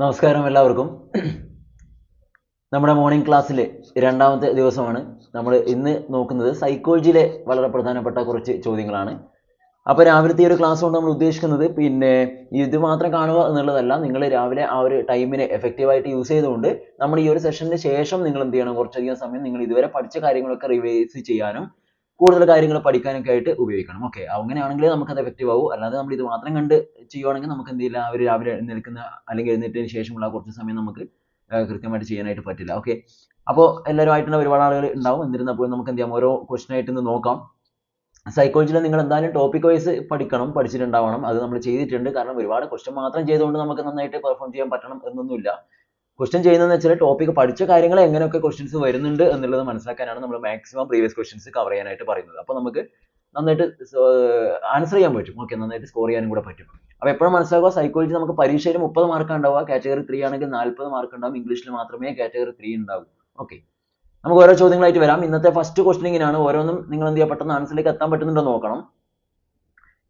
നമസ്കാരം എല്ലാവർക്കും. നമ്മുടെ മോർണിംഗ് ക്ലാസ്സിലെ രണ്ടാമത്തെ ദിവസമാണ്. നമ്മൾ ഇന്ന് നോക്കുന്നത് സൈക്കോളജിയിലെ വളരെ പ്രധാനപ്പെട്ട കുറച്ച് ചോദ്യങ്ങളാണ്. അപ്പോൾ രാവിലത്തെ ഈ ഒരു ക്ലാസ് കൊണ്ട് നമ്മൾ ഉദ്ദേശിക്കുന്നത് പിന്നെ ഇത് മാത്രം കാണുക എന്നുള്ളതല്ല നിങ്ങൾ രാവിലെ ആ ഒരു ടൈമിനെ എഫക്റ്റീവായിട്ട് യൂസ് ചെയ്തുകൊണ്ട് നമ്മൾ ഈ ഒരു സെഷന് ശേഷം നിങ്ങൾ എന്ത് ചെയ്യണം? കുറച്ചധികം സമയം നിങ്ങൾ ഇതുവരെ പഠിച്ച കാര്യങ്ങളൊക്കെ റിവൈസ് ചെയ്യാനും കൂടുതൽ കാര്യങ്ങൾ പഠിക്കാനൊക്കെ ആയിട്ട് ഉപയോഗിക്കണം. ഓക്കെ അങ്ങനെയാണെങ്കിൽ നമുക്കത് എഫക്റ്റീവ് ആവും. അല്ലാതെ നമ്മൾ ഇത് മാത്രം കണ്ട് ചെയ്യുവാണെങ്കിൽ നമുക്ക് എന്ത് ചെയ്യില്ല? അവർ രാവിലെ എഴുന്നേൽക്കുന്ന അല്ലെങ്കിൽ എഴുന്നേറ്റതിന് ശേഷമുള്ള കുറച്ച് സമയം നമുക്ക് കൃത്യമായിട്ട് ചെയ്യാനായിട്ട് പറ്റില്ല. ഓക്കെ അപ്പോൾ എല്ലാവരുമായിട്ടുള്ള ഒരുപാട് ആളുകൾ ഉണ്ടാവും. എന്നിരുന്നപ്പോൾ നമുക്ക് എന്ത് ചെയ്യാം? ഓരോ ക്വസ്റ്റൻ ആയിട്ട് ഒന്ന് നോക്കാം. സൈക്കോളജിയിൽ നിങ്ങൾ എന്തായാലും ടോപ്പിക് വൈസ് പഠിക്കണം പഠിച്ചിട്ടുണ്ടാവണം. അത് നമ്മൾ ചെയ്തിട്ടുണ്ട്. കാരണം ഒരുപാട് ക്വസ്റ്റൻ മാത്രം ചെയ്തുകൊണ്ട് നമുക്ക് നന്നായിട്ട് പെർഫോം ചെയ്യാൻ പറ്റണം എന്നൊന്നുമില്ല. ക്വസ്റ്റ്യൻ ചെയ്യുന്നതെന്ന് വെച്ചാൽ ടോപ്പിക് പഠിച്ച കാര്യങ്ങൾ എങ്ങനെയൊക്കെ ക്വസ്റ്റ്യൻസ് വരുന്നുണ്ട് എന്നുള്ളത് മനസ്സിലാക്കാനാണ് നമ്മൾ മാക്സിമം പ്രീവിയസ് ക്വസ്റ്റ്യൻസ് കവർ ചെയ്യാനായിട്ട് പറയുന്നത്. അപ്പോൾ നമുക്ക് നന്നായിട്ട് ആൻസർ ചെയ്യാൻ പറ്റും. ഓക്കെ നന്നായിട്ട് സ്കോർ ചെയ്യാനും കൂടെ പറ്റും. അപ്പോൾ എപ്പോഴും മനസ്സിലാക്കുക സൈക്കോളജി നമുക്ക് പരീക്ഷയിൽ മുപ്പത് മാർക്ക് ഉണ്ടാവുക കാറ്റഗറി ത്രീ ആണെങ്കിൽ നാൽപ്പത് മാർക്ക് ഉണ്ടാവും. ഇംഗ്ലീഷിൽ മാത്രമേ കാറ്റഗറി ത്രീ ഉണ്ടാവൂ. ഓക്കെ നമുക്ക് ഓരോ ചോദ്യങ്ങളായിട്ട് വരാം. ഇന്നത്തെ ഫസ്റ്റ് ക്വസ്റ്റ്യൻ ഇങ്ങനെയാണ് ഓരോന്നും നിങ്ങൾ എന്ത് ചെയ്യുക പെട്ടെന്ന് ആൻസറിലേക്ക് എത്താൻ പറ്റുന്നുണ്ടോ നോക്കണം.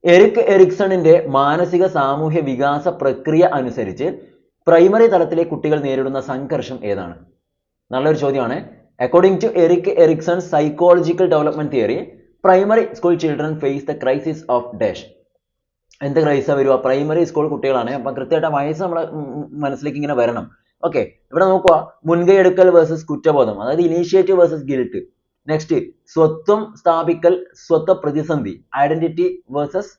എറിക് എറിക്സണിന്റെ മാനസിക സാമൂഹ്യ വികാസ പ്രക്രിയ അനുസരിച്ച് പ്രൈമറി തലത്തിലെ കുട്ടികൾ നേരിടുന്ന സംഘർഷം ഏതാണ്? നല്ലൊരു ചോദ്യമാണ്. According to Eric Erikson psychological development theory primary school children phase the crisis of dash എന്ത് ക്രൈസാ വരിക? പ്രൈമറി സ്കൂൾ കുട്ടികളാണ്. അപ്പം കൃത്യമായിട്ട് വയസ്സ് നമ്മളെ മനസ്സിലേക്ക് ഇങ്ങനെ വരണം. ഓക്കെ ഇവിടെ നോക്കുക. മുൻകൈ എടുക്കൽ വേഴ്സസ് കുറ്റബോധം. അതായത് ഇനീഷ്യേറ്റീവ് വേഴ്സസ് ഗിൽട്ട് നെക്സ്റ്റ് സ്വത്വം സ്ഥാപിക്കൽ സ്വത്വ പ്രതിസന്ധി. ഐഡന്റിറ്റി വേഴ്സസ്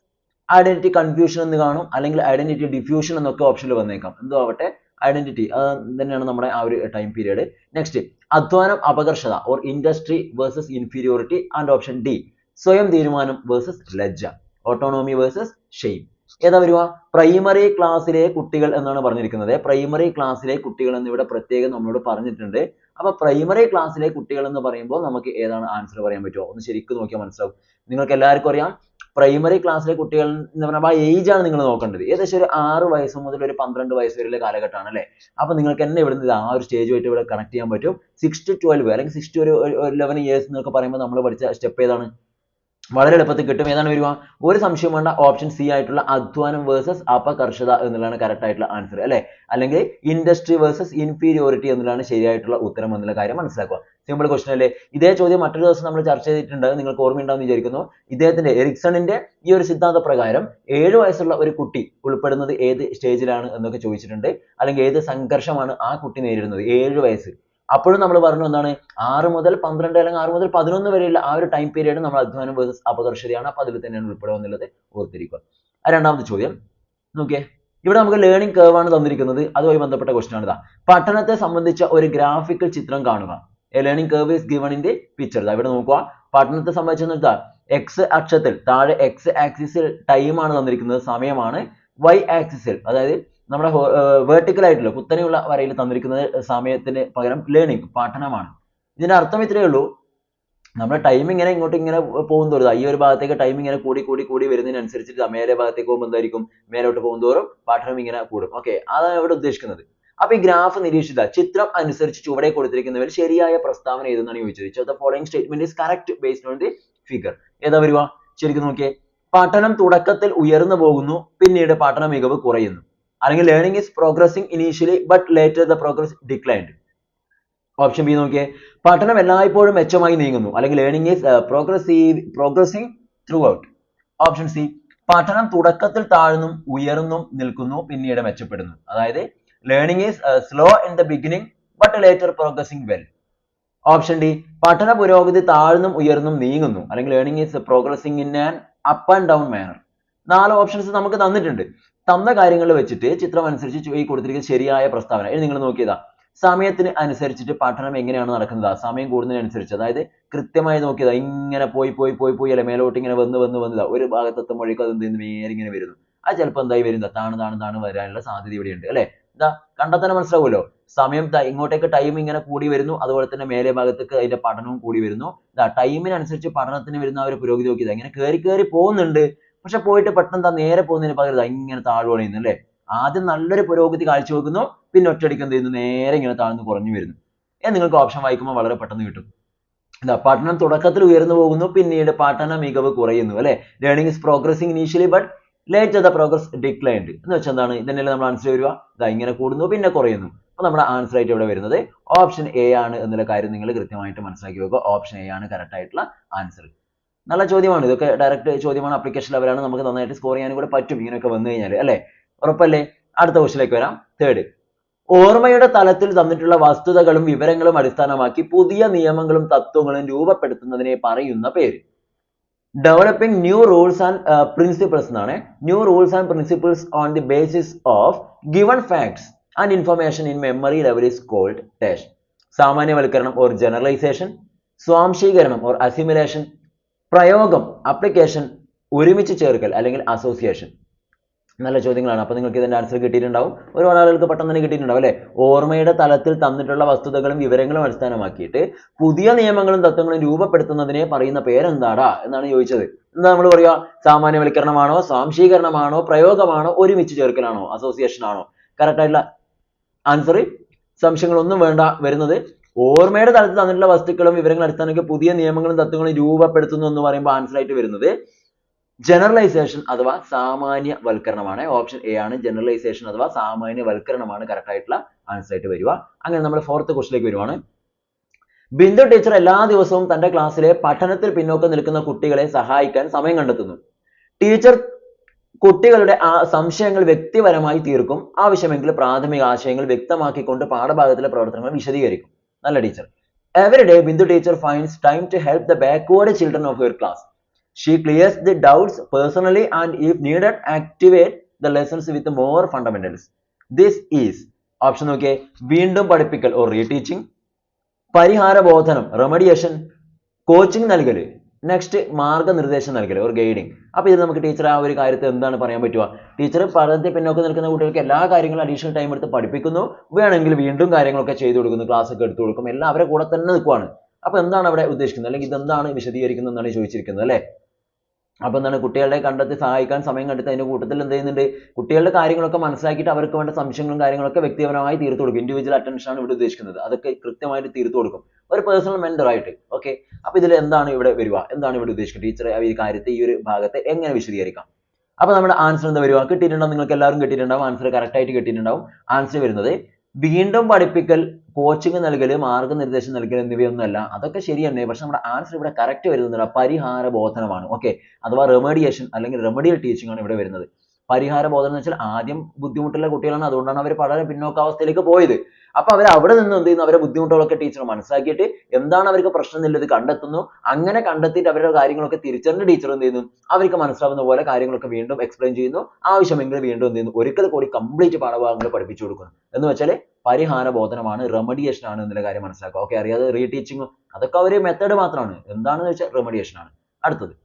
ഐഡന്റിറ്റി കൺഫ്യൂഷൻ എന്ന് കാണും അല്ലെങ്കിൽ ഐഡന്റിറ്റി ഡിഫ്യൂഷൻ എന്നൊക്കെ ഓപ്ഷനിൽ വന്നേക്കാം. എന്തോ ആവട്ടെ? ഐഡന്റിറ്റി തന്നെയാണ് നമ്മുടെ ആ ഒരു ടൈം പീരീഡ് നെക്സ്റ്റ് അധ്വാനം അപകർഷത or industry versus inferiority and option D സ്വയം തീരുമാനം വേഴ്സസ് ലജ്ജ. ഓട്ടോണോമി വേഴ്സസ് ഷെയിം ഏതാ വരുക? പ്രൈമറി ക്ലാസ്സിലെ കുട്ടികൾ എന്നാണ് പറഞ്ഞിരിക്കുന്നത്. പ്രൈമറി ക്ലാസ്സിലെ കുട്ടികൾ എന്ന് ഇവിടെ പ്രത്യേകം നമ്മളോട് പറഞ്ഞിട്ടുണ്ട്. അപ്പൊ പ്രൈമറി ക്ലാസ്സിലെ കുട്ടികൾ എന്ന് പറയുമ്പോൾ നമുക്ക് ഏതാണ് ആൻസർ പറയാൻ പറ്റുമോ ഒന്ന് ശരിക്കും നോക്കിയാൽ മനസ്സിലാവും. നിങ്ങൾക്ക് എല്ലാവർക്കും അറിയാം പ്രൈമറി ക്ലാസ്സിലെ കുട്ടികൾ എന്ന് പറഞ്ഞാൽ ആ ഏജ് ആണ് നിങ്ങൾ നോക്കേണ്ടത്. ഏകദേശം ഒരു ആറ് വയസ്സ് മുതൽ ഒരു പന്ത്രണ്ട് വയസ്സ് വരെയുള്ള കാലഘട്ടമാണ് അല്ലേ? അപ്പൊ നിങ്ങൾക്ക് തന്നെ ഇവിടുന്ന് ആ ഒരു സ്റ്റേജുമായിട്ട് ഇവിടെ കണക്ട് ചെയ്യാൻ പറ്റും. സിക്സ് ടു ട്വൽവ് അല്ലെങ്കിൽ സിക്സ് ടു ഒരു ലെവൻ ഇയേഴ്സ് എന്നൊക്കെ പറയുമ്പോൾ നമ്മൾ പഠിച്ച സ്റ്റെപ്പ് ഏതാണ്? വളരെ എളുപ്പത്തിൽ കിട്ടും. ഏതാണ് വരിക? ഒരു സംശയം വേണ്ട ഓപ്ഷൻ സി ആയിട്ടുള്ള അധ്വാനം വേഴ്സസ് അപകർഷത എന്നുള്ളതാണ് കറക്റ്റ് ആയിട്ടുള്ള ആൻസർ അല്ലെ? അല്ലെങ്കിൽ ഇൻഡസ്ട്രി വേഴ്സസ് ഇൻഫീരിയോറിറ്റി എന്നുള്ളതാണ് ശരിയായിട്ടുള്ള ഉത്തരം എന്നുള്ള കാര്യം മനസ്സിലാക്കുക. സിമ്പിൾ ക്വസ്റ്റൻ അല്ലേ? ഇതേ ചോദ്യം മറ്റൊരു ദിവസം നമ്മൾ ചർച്ച ചെയ്തിട്ടുണ്ട്. നിങ്ങൾക്ക് ഓർമ്മയുണ്ടാവും വിചാരിക്കുന്നു. ഇദ്ദേഹത്തിന്റെ എറിക്സണിന്റെ ഈ ഒരു സിദ്ധാന്ത പ്രകാരം ഏഴ് വയസ്സുള്ള ഒരു കുട്ടി ഉൾപ്പെടുന്നത് ഏത് സ്റ്റേജിലാണ് എന്നൊക്കെ ചോദിച്ചിട്ടുണ്ട്. അല്ലെങ്കിൽ ഏത് സംഘർഷമാണ് ആ കുട്ടി നേരിടുന്നത്? ഏഴ് വയസ്സ്. അപ്പോഴും നമ്മൾ പറഞ്ഞു എന്താണ് ആറ് മുതൽ പന്ത്രണ്ട് അല്ലെങ്കിൽ ആറ് മുതൽ പതിനൊന്ന് വരെയുള്ള ആ ഒരു ടൈം പീരീഡ് നമ്മൾ അധ്വാനം വേഴ്സസ് അപകർഷതയാണ് അപ്പൊ അതിൽ തന്നെയാണ് ഉൾപ്പെടുക എന്നുള്ളത് ഓർത്തിരിക്കുക. രണ്ടാമത്തെ ചോദ്യം നോക്കിയേ ഇവിടെ നമുക്ക് ലേണിംഗ് കേർവ് ആണ് തന്നിരിക്കുന്നത്. അതുമായി ബന്ധപ്പെട്ട ക്വസ്റ്റൻ ആണ് ഇതാ. പഠനത്തെ സംബന്ധിച്ച ഒരു ഗ്രാഫിക്കൽ ചിത്രം കാണുക. A learning curve is given in the picture ഇവിടെ നോക്കുക. പഠനത്തെ സംബന്ധിച്ച് എക്സ് അക്ഷത്തിൽ താഴെ എക്സ് ആക്സിസിൽ ടൈം ആണ് തന്നിരിക്കുന്നത് സമയമാണ് വൈ ആക്സിസിൽ അതായത് നമ്മുടെ വേർട്ടിക്കൽ ആയിട്ടുള്ള കുത്തനെയുള്ള വരയിൽ തന്നിരിക്കുന്നത് സമയത്തിന് പകരം ലേണിംഗ് പഠനമാണ്. ഇതിന്റെ അർത്ഥം ഇത്രയേ ഉള്ളൂ. നമ്മുടെ ടൈം ഇങ്ങനെ ഇങ്ങോട്ട് ഇങ്ങനെ പോകും തോറും ഈ ഒരു ഭാഗത്തേക്ക് ടൈം ഇങ്ങനെ കൂടി കൂടി കൂടി വരുന്നതിനനുസരിച്ച് മേലെ ഭാഗത്തേക്ക് പോകുമ്പോൾ എന്തായിരിക്കും? മേലോട്ട് പോകും തോറും പഠനം ഇങ്ങനെ കൂടും. ഓക്കെ അതാണ് ഇവിടെ ഉദ്ദേശിക്കുന്നത്. അപ്പൊ ഈ ഗ്രാഫ് നിരീക്ഷിച്ച ചിത്രം അനുസരിച്ച് ചുവടെ കൊടുത്തിരിക്കുന്നവർ ശരിയായ പ്രസ്താവന ഏതെന്നാണ് ചോദിച്ചത്? The following statement is correct based on the figure ഏതാ വരുക? ശരിക്കും നോക്കിയേ. പഠനം തുടക്കത്തിൽ ഉയർന്നു പോകുന്നു പിന്നീട് പഠന മികവ് കുറയുന്നു. അല്ലെങ്കിൽ learning is progressing initially but later the progress declined option B നോക്കിയേ. പഠനം എല്ലായ്പ്പോഴും മെച്ചമായി നീങ്ങുന്നു. അല്ലെങ്കിൽ learning is progressive progressing throughout option C പഠനം തുടക്കത്തിൽ താഴ്ന്നും ഉയർന്നും നിൽക്കുന്നു പിന്നീട് മെച്ചപ്പെടുന്നു. അതായത് learning is slow in the beginning but later progressing well option D പഠന പുരോഗതി താഴ്ന്നും ഉയർന്നും നീങ്ങുന്നു. അല്ലെങ്കിൽ learning is progressing in an up and down manner നാല് ഓപ്ഷൻസ് നമുക്ക് തന്നിട്ടുണ്ട്. തന്ന കാര്യങ്ങൾ വെച്ചിട്ട് ചിത്രം അനുസരിച്ച് ഈ കൊടുത്തിരിക്കുന്ന ശരിയായ പ്രസ്താവന. ഇത് നിങ്ങൾ നോക്കിയതാ. സമയത്തിന് അനുസരിച്ചിട്ട് പഠനം എങ്ങനെയാണ് നടക്കുന്നത്? സമയം കൂടുന്നതിനനുസരിച്ച്. അതായത് കൃത്യമായി നോക്കിയതാ. ഇങ്ങനെ പോയി പോയി പോയി പോയി അല്ലെ? മേലോട്ട് ഇങ്ങനെ വന്ന് വന്ന് വന്നതാ ഒരു ഭാഗത്തെത്തുമ്പോഴേക്കും അത് എന്ത് നേരെ ഇങ്ങനെ വരുന്നു. അത് ചിലപ്പോൾ എന്തായി വരുന്നത് താണ് താണ് താണ് വരാനുള്ള സാധ്യത ഇവിടെയുണ്ട് അല്ലേ? ഇതാ കണ്ടാൽ തന്നെ മനസ്സിലാവുമല്ലോ. സമയം ഇങ്ങോട്ടേക്ക് ടൈം ഇങ്ങനെ കൂടി വരുന്നു. അതുപോലെ തന്നെ മേലെ ഭാഗത്തേക്ക് അതിന്റെ പഠനവും കൂടി വരുന്നു. ഇതാ ടൈമിനനുസരിച്ച് പഠനത്തിന് വരുന്ന ആ ഒരു പുരോഗതി നോക്കിയതാ. ഇങ്ങനെ കയറി കയറി പോകുന്നുണ്ട്. പക്ഷെ പോയിട്ട് പെട്ടെന്ന് നേരെ പോകുന്നതിന് പകരം ഇങ്ങനെ താഴ്വ പണിയുന്നു അല്ലേ? ആദ്യം നല്ലൊരു പുരോഗതി കാഴ്ചവെക്കുന്നു പിന്നെ ഒറ്റയടിക്ക് എന്ത് ചെയ്യുന്നു? നേരെ ഇങ്ങനെ താഴ്ന്നു കുറഞ്ഞു വരുന്നു. നിങ്ങൾക്ക് ഓപ്ഷൻ വായിക്കുമ്പോൾ വളരെ പെട്ടെന്ന് കിട്ടും. എന്താ പഠനം തുടക്കത്തിൽ ഉയർന്നു പോകുന്നു പിന്നീട് പഠന മികവ് കുറയുന്നു അല്ലെ? Learning is progressing initially but later the progress declined എന്ന് വെച്ചാൽ എന്താണ്? ഇതന്നെയല്ലേ നമ്മൾ ആൻസർ വരിക? ഇതാ ഇങ്ങനെ കൂടുന്നു പിന്നെ കുറയുന്നു. അപ്പോൾ നമ്മുടെ ആൻസർ ആയിട്ട് ഇവിടെ വരുന്നത് ഓപ്ഷൻ എ ആണ് എന്നുള്ള കാര്യം നിങ്ങൾ കൃത്യമായിട്ട് മനസ്സിലാക്കി വെക്കുക. ഓപ്ഷൻ എ ആണ് കറക്റ്റ് ആയിട്ടുള്ള ആൻസർ നല്ല ചോദ്യമാണ്. ഇതൊക്കെ ഡയറക്റ്റ് ചോദ്യമാണ്. അപ്ലിക്കേഷൻ ലെവലാണ് നമുക്ക് നന്നായിട്ട് സ്കോർ ചെയ്യാനും കൂടെ പറ്റും ഇങ്ങനെയൊക്കെ വന്നു കഴിഞ്ഞാൽ അല്ലേ? ഉറപ്പല്ലേ? അടുത്ത ക്വസ്റ്റിലേക്ക് വരാം. തേർഡ് ഓർമ്മയുടെ തലത്തിൽ തന്നിട്ടുള്ള വസ്തുതകളും വിവരങ്ങളും അടിസ്ഥാനമാക്കി പുതിയ നിയമങ്ങളും തത്വങ്ങളും രൂപപ്പെടുത്തുന്നതിനെ പറയുന്ന പേര്. Developing new rules and principles എന്നാണ്. New rules and principles on the basis of given facts and information in memory level is called dash സാമാന്യവൽക്കരണം or generalization സ്വാംശീകരണം ഓർ അസിമുലേഷൻ പ്രയോഗം അപ്ലിക്കേഷൻ ഒരുമിച്ച് ചേർക്കൽ അല്ലെങ്കിൽ അസോസിയേഷൻ നല്ല ചോദ്യങ്ങളാണ്. അപ്പോൾ നിങ്ങൾക്ക് ഇതിന്റെ ആൻസർ കിട്ടിയിട്ടുണ്ടാവും. ഒരുപാട് ആളുകൾക്ക് പെട്ടെന്ന് തന്നെ കിട്ടിയിട്ടുണ്ടാവും അല്ലേ? ഓർമ്മയുടെ തലത്തിൽ തന്നിട്ടുള്ള വസ്തുതകളും വിവരങ്ങളും അടിസ്ഥാനമാക്കിയിട്ട് പുതിയ നിയമങ്ങളും തത്വങ്ങളും രൂപപ്പെടുത്തുന്നതിനെ പറയുന്ന പേരെന്താടാ എന്നാണ് ചോദിച്ചത്. എന്താ നമ്മൾ പറയുക? സാമാന്യവൽക്കരണമാണോ സ്വാംശീകരണമാണോ പ്രയോഗമാണോ ഒരുമിച്ച് ചേർക്കലാണോ അസോസിയേഷൻ ആണോ? കറക്റ്റ് ആയിട്ടുള്ള ആൻസർ സംശയങ്ങളൊന്നും വേണ്ട വരുന്നത്. ഓർമ്മയുടെ തലത്തിൽ തന്നിട്ടുള്ള വസ്തുക്കളും വിവരങ്ങൾ അടിസ്ഥാനമാക്കി പുതിയ നിയമങ്ങളും തത്വങ്ങളും രൂപപ്പെടുത്തുന്നു എന്ന് പറയുമ്പോൾ ആൻസർ ആയിട്ട് വരുന്നത് ജനറലൈസേഷൻ അഥവാ സാമാന്യവൽക്കരണമാണ്. ഓപ്ഷൻ എ ആണ് ജനറലൈസേഷൻ അഥവാ സാമാന്യവൽക്കരണമാണ് കറക്റ്റ് ആയിട്ടുള്ള ആൻസർ ആയിട്ട് വരിക. അങ്ങനെ നമ്മൾ ഫോർത്ത് ക്വസ്റ്റിലേക്ക് വരുവാണ്. ബിന്ദു ടീച്ചർ എല്ലാ ദിവസവും തന്റെ ക്ലാസ്സിലെ പഠനത്തിൽ പിന്നോക്കം നിൽക്കുന്ന കുട്ടികളെ സഹായിക്കാൻ സമയം കണ്ടെത്തുന്നു. ടീച്ചർ കുട്ടികളുടെ ആ സംശയങ്ങൾ വ്യക്തിപരമായി തീർക്കും. ആവശ്യമെങ്കിൽ പ്രാഥമിക ആശയങ്ങൾ വ്യക്തമാക്കിക്കൊണ്ട് പാഠഭാഗത്തിലെ പ്രവർത്തനങ്ങൾ വിശദീകരിക്കും. നല്ല teacher every day Bindu teacher finds time to help the backward children of your class she clears the doubts personally and if needed activate the lessons with more fundamentals this is option നോക്കിയേ വീണ്ടും പഠിപ്പിക്കൽ or reteaching പരിഹാര ബോധനം remediation coaching നൽകൽ next മാർഗനിർദ്ദേശം നൽകൽ ഒരു guiding അപ്പോൾ ഇത് നമുക്ക് ടീച്ചർ ആ ഒരു കാര്യത്തിൽ എന്താണ് പറയാൻ പറ്റുക? ടീച്ചർ പഠനത്തിൽ പിന്നോക്കം നിൽക്കുന്ന കുട്ടികൾക്ക് എല്ലാ കാര്യങ്ങളും അഡീഷണൽ ടൈം എടുത്ത് പഠിപ്പിക്കുന്നു. വേണമെങ്കിൽ വീണ്ടും കാര്യങ്ങളൊക്കെ ചെയ്തു കൊടുക്കുന്നു ക്ലാസ്സൊക്കെ എടുത്തു കൊടുക്കും. എല്ലാം അവരെ കൂടെ തന്നെ നിൽക്കുവാണ്. അപ്പോൾ എന്താണ് അവിടെ ഉദ്ദേശിക്കുന്നത്? അല്ലെങ്കിൽ ഇതെന്താണ് വിശദീകരിക്കുന്നത് എന്നാണ് ചോദിച്ചിരിക്കുന്നത് അല്ലേ? അപ്പോൾ എന്താണ് കുട്ടികളെ കണ്ടെത്തി സഹായിക്കാൻ സമയം കണ്ടെത്തി അതിന്റെ കൂട്ടത്തിൽ എന്ത് ചെയ്യുന്നുണ്ട്? കുട്ടികളുടെ കാര്യങ്ങളൊക്കെ മനസ്സിലാക്കിയിട്ട് അവർക്ക് വേണ്ട സംശയങ്ങളും കാര്യങ്ങളൊക്കെ വ്യക്തിപരമായി തീർത്തു കൊടുക്കും. ഇൻഡിവിജ്വൽ അറ്റൻഷൻ ആണ് ഇവിടെ ഉദ്ദേശിക്കുന്നത്. അതൊക്കെ കൃത്യമായിട്ട് തീർത്തു കൊടുക്കും. ഒരു പേഴ്സണൽ മെന്റർ ആയിട്ട്. ഓക്കെ അപ്പോൾ ഇതിൽ എന്താണ് ഇവിടെ വരിക? എന്താണ് ഇവിടെ ഉദ്ദേശിക്കുന്നത് ടീച്ചർ ഈ കാര്യത്തെ ഈ ഒരു ഭാഗത്തെ എങ്ങനെ വിശദീകരിക്കാം? അപ്പോൾ നമ്മുടെ ആൻസർ എന്താ വരിക? കിട്ടിയിട്ടുണ്ടാവും നിങ്ങൾക്ക് എല്ലാവരും കിട്ടിയിട്ടുണ്ടാവും. ആൻസർ കറക്റ്റ് ആയിട്ട് കിട്ടിയിട്ടുണ്ടാവും. ആൻസർ വരുന്നത് വീണ്ടും പഠിപ്പിക്കൽ കോച്ചിങ് നൽകൽ മാർഗനിർദ്ദേശം നൽകൽ എന്നിവയൊന്നുമല്ല. അതൊക്കെ ശരി പക്ഷെ നമ്മുടെ ആൻസർ ഇവിടെ കറക്റ്റ് വരുന്നത് പരിഹാര ബോധനമാണ്. ഓക്കെ അഥവാ റെമഡിയേഷൻ അല്ലെങ്കിൽ റെമഡിയൽ ടീച്ചിങ് ആണ് ഇവിടെ വരുന്നത്. പരിഹാര ബോധനം എന്ന് വെച്ചാൽ ആദ്യം ബുദ്ധിമുട്ടുള്ള കുട്ടികളാണ്. അതുകൊണ്ടാണ് അവർ വളരെ പിന്നോക്കാവസ്ഥയിലേക്ക് പോയത്. അപ്പൊ അവർ അവിടെ നിന്ന് എന്ത് ചെയ്യുന്നു? അവരെ ബുദ്ധിമുട്ടുകളൊക്കെ ടീച്ചർ മനസ്സിലാക്കിയിട്ട് എന്താണ് അവർക്ക് പ്രശ്നം എന്നുള്ളത് കണ്ടെത്തുന്നു. അങ്ങനെ കണ്ടെത്തിയിട്ട് അവരുടെ കാര്യങ്ങളൊക്കെ തിരിച്ചറിഞ്ഞ ടീച്ചർ എന്ത് ചെയ്യുന്നു? അവർക്ക് മനസ്സിലാവുന്ന പോലെ കാര്യങ്ങളൊക്കെ വീണ്ടും എക്സ്പ്ലെയിൻ ചെയ്യുന്നു. ആവശ്യമെങ്കിൽ വീണ്ടും എന്ത് ചെയ്യുന്നു? ഒരിക്കൽ കൂടി കംപ്ലീറ്റ് പാഠഭാഗങ്ങൾ പഠിപ്പിച്ചു കൊടുക്കുന്നു. എന്ന് വെച്ചാൽ പരിഹാര ബോധനമാണ് റെമഡിയേഷൻ ആണ് എന്നുള്ള കാര്യം മനസ്സിലാക്കുക. ഓക്കെ അറിയാതെ റീടീച്ചിങ് അതൊക്കെ ഒരു മെത്തേഡ് മാത്രമാണ്. എന്താണെന്ന് വെച്ചാൽ റെമഡിയേഷൻ ആണ്. അടുത്തത്.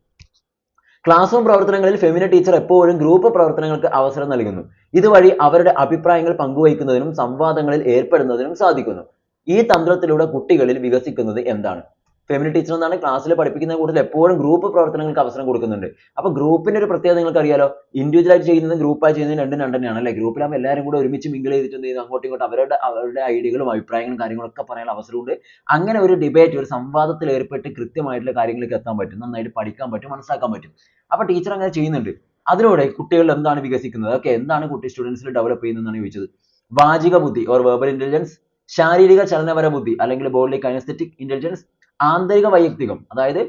ക്ലാസ് റൂം പ്രവർത്തനങ്ങളിൽ ഫെമിന ടീച്ചർ എപ്പോഴും ഗ്രൂപ്പ് പ്രവർത്തനങ്ങൾക്ക് അവസരം നൽകുന്നു. ഇതുവഴി അവരുടെ അഭിപ്രായങ്ങൾ പങ്കുവയ്ക്കുന്നതിനും സംവാദങ്ങളിൽ ഏർപ്പെടുന്നതിനും സാധിക്കുന്നു. ഈ തന്ത്രത്തിലൂടെ കുട്ടികളിൽ വികസിക്കുന്നത് എന്താണ്? ഫെമിനി ടീച്ചർ എന്നാണ് ക്ലാസ്സിൽ പഠിപ്പിക്കുന്ന കൂടുതൽ എപ്പോഴും ഗ്രൂപ്പ് പ്രവർത്തനങ്ങൾക്ക് അവസരം കൊടുക്കുന്നുണ്ട്. അപ്പൊ ഗ്രൂപ്പിന്റെ ഒരു പ്രത്യേകത നിങ്ങൾക്ക് അറിയാലോ ഇൻഡിവിജ്വൽ ആയിട്ട് ചെയ്യുന്നതും ഗ്രൂപ്പായി ചെയ്യുന്നതും രണ്ടും രണ്ട് തന്നെയാണ് അല്ലേ ഗ്രൂപ്പിലാകുമ്പോൾ എല്ലാവരും കൂടെ ഒരുമിച്ച് മിങ്കിൾ ചെയ്തിട്ട് എന്ത് ചെയ്യുന്നു? അങ്ങോട്ടും ഇങ്ങോട്ടും അവരുടെ അവരുടെ ഐഡിയകളും അഭിപ്രായങ്ങളും കാര്യങ്ങളൊക്കെ പറയാനുള്ള അവസരമുണ്ട്. അങ്ങനെ ഒരു ഡിബേറ്റ് ഒരു സംവാദത്തിൽ ഏർപ്പെട്ട് കൃത്യമായിട്ടുള്ള കാര്യങ്ങളിലേക്ക് എത്താൻ പറ്റും. നന്നായിട്ട് പഠിക്കാൻ പറ്റും മനസ്സിലാക്കാൻ പറ്റും. അപ്പൊ ടീച്ചർ അങ്ങനെ ചെയ്യുന്നുണ്ട്. അതിലൂടെ കുട്ടികളിൽ എന്താണ് വികസിക്കുന്നത്? ഓക്കെ എന്താണ് കുട്ടി സ്റ്റുഡൻസിൽ ഡെവലപ്പ് ചെയ്യുന്നതെന്നാണ് ചോദിച്ചത്. വാചിക ബുദ്ധി ഓർ വെർബൽ ഇന്റലിജൻസ് ശാരീരിക ചലനപര ബുദ്ധി അല്ലെങ്കിൽ ബോഡി കൈനസ്തെറ്റിക് ഇന്റലിജൻസ് ആന്തരിക വൈയക്തികം അതായത്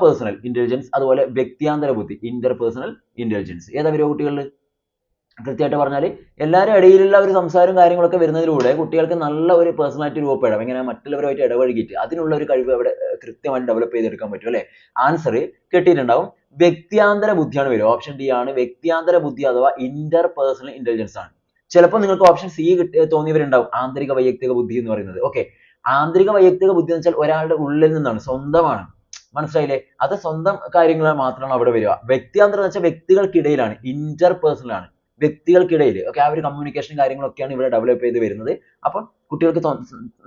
പേഴ്സണൽ ഇന്റലിജൻസ് അതുപോലെ വ്യക്തിയാന്തര ബുദ്ധി പേഴ്സണൽ ഇന്റലിജൻസ് ഏതാ വരും കുട്ടികളിൽ? കൃത്യമായിട്ട് പറഞ്ഞാൽ എല്ലാവരും ഇടയിലുള്ള ഒരു സംസാരവും കാര്യങ്ങളൊക്കെ വരുന്നതിലൂടെ കുട്ടികൾക്ക് നല്ല ഒരു പേഴ്സണാലിറ്റി രൂപപ്പെടും എങ്ങനെ? മറ്റുള്ളവരുമായിട്ട് ഇടപഴകിയിട്ട് അതിനുള്ള ഒരു കഴിവ് അവിടെ കൃത്യമായിട്ട് ഡെവലപ്പ് ചെയ്തെടുക്കാൻ പറ്റും അല്ലേ? ആൻസർ കിട്ടിയിട്ടുണ്ടാവും. വ്യക്തിയാന്തര ബുദ്ധിയാണ് വരിക. ഓപ്ഷൻ ഡി ആണ് വ്യക്തിയാന്തര ബുദ്ധി അഥവാ പേഴ്സണൽ ഇന്റലിജൻസ് ആണ്. ചിലപ്പോൾ നിങ്ങൾക്ക് ഓപ്ഷൻ സി കിട്ടി തോന്നിയവരുണ്ടാവും. ആന്തരിക വൈയക്തിക ബുദ്ധി എന്ന് പറയുന്നത്. ഓക്കെ ആന്തരിക വൈയക്തിക ബുദ്ധി എന്ന് വെച്ചാൽ ഒരാളുടെ ഉള്ളിൽ നിന്നാണ് സ്വന്തമാണ്. മനസ്സിലായില്ലേ? അത് സ്വന്തം കാര്യങ്ങൾ മാത്രമാണ് അവിടെ വരിക. വ്യക്തിയാന്തരം എന്ന് വെച്ചാൽ വ്യക്തികൾക്കിടയിലാണ് പേഴ്സണൽ ആണ്. വ്യക്തികൾക്കിടയിൽ ഒക്കെ ആ ഒരു കമ്മ്യൂണിക്കേഷൻ കാര്യങ്ങളൊക്കെയാണ് ഇവിടെ ഡെവലപ്പ് ചെയ്ത് വരുന്നത്. അപ്പം കുട്ടികൾക്ക്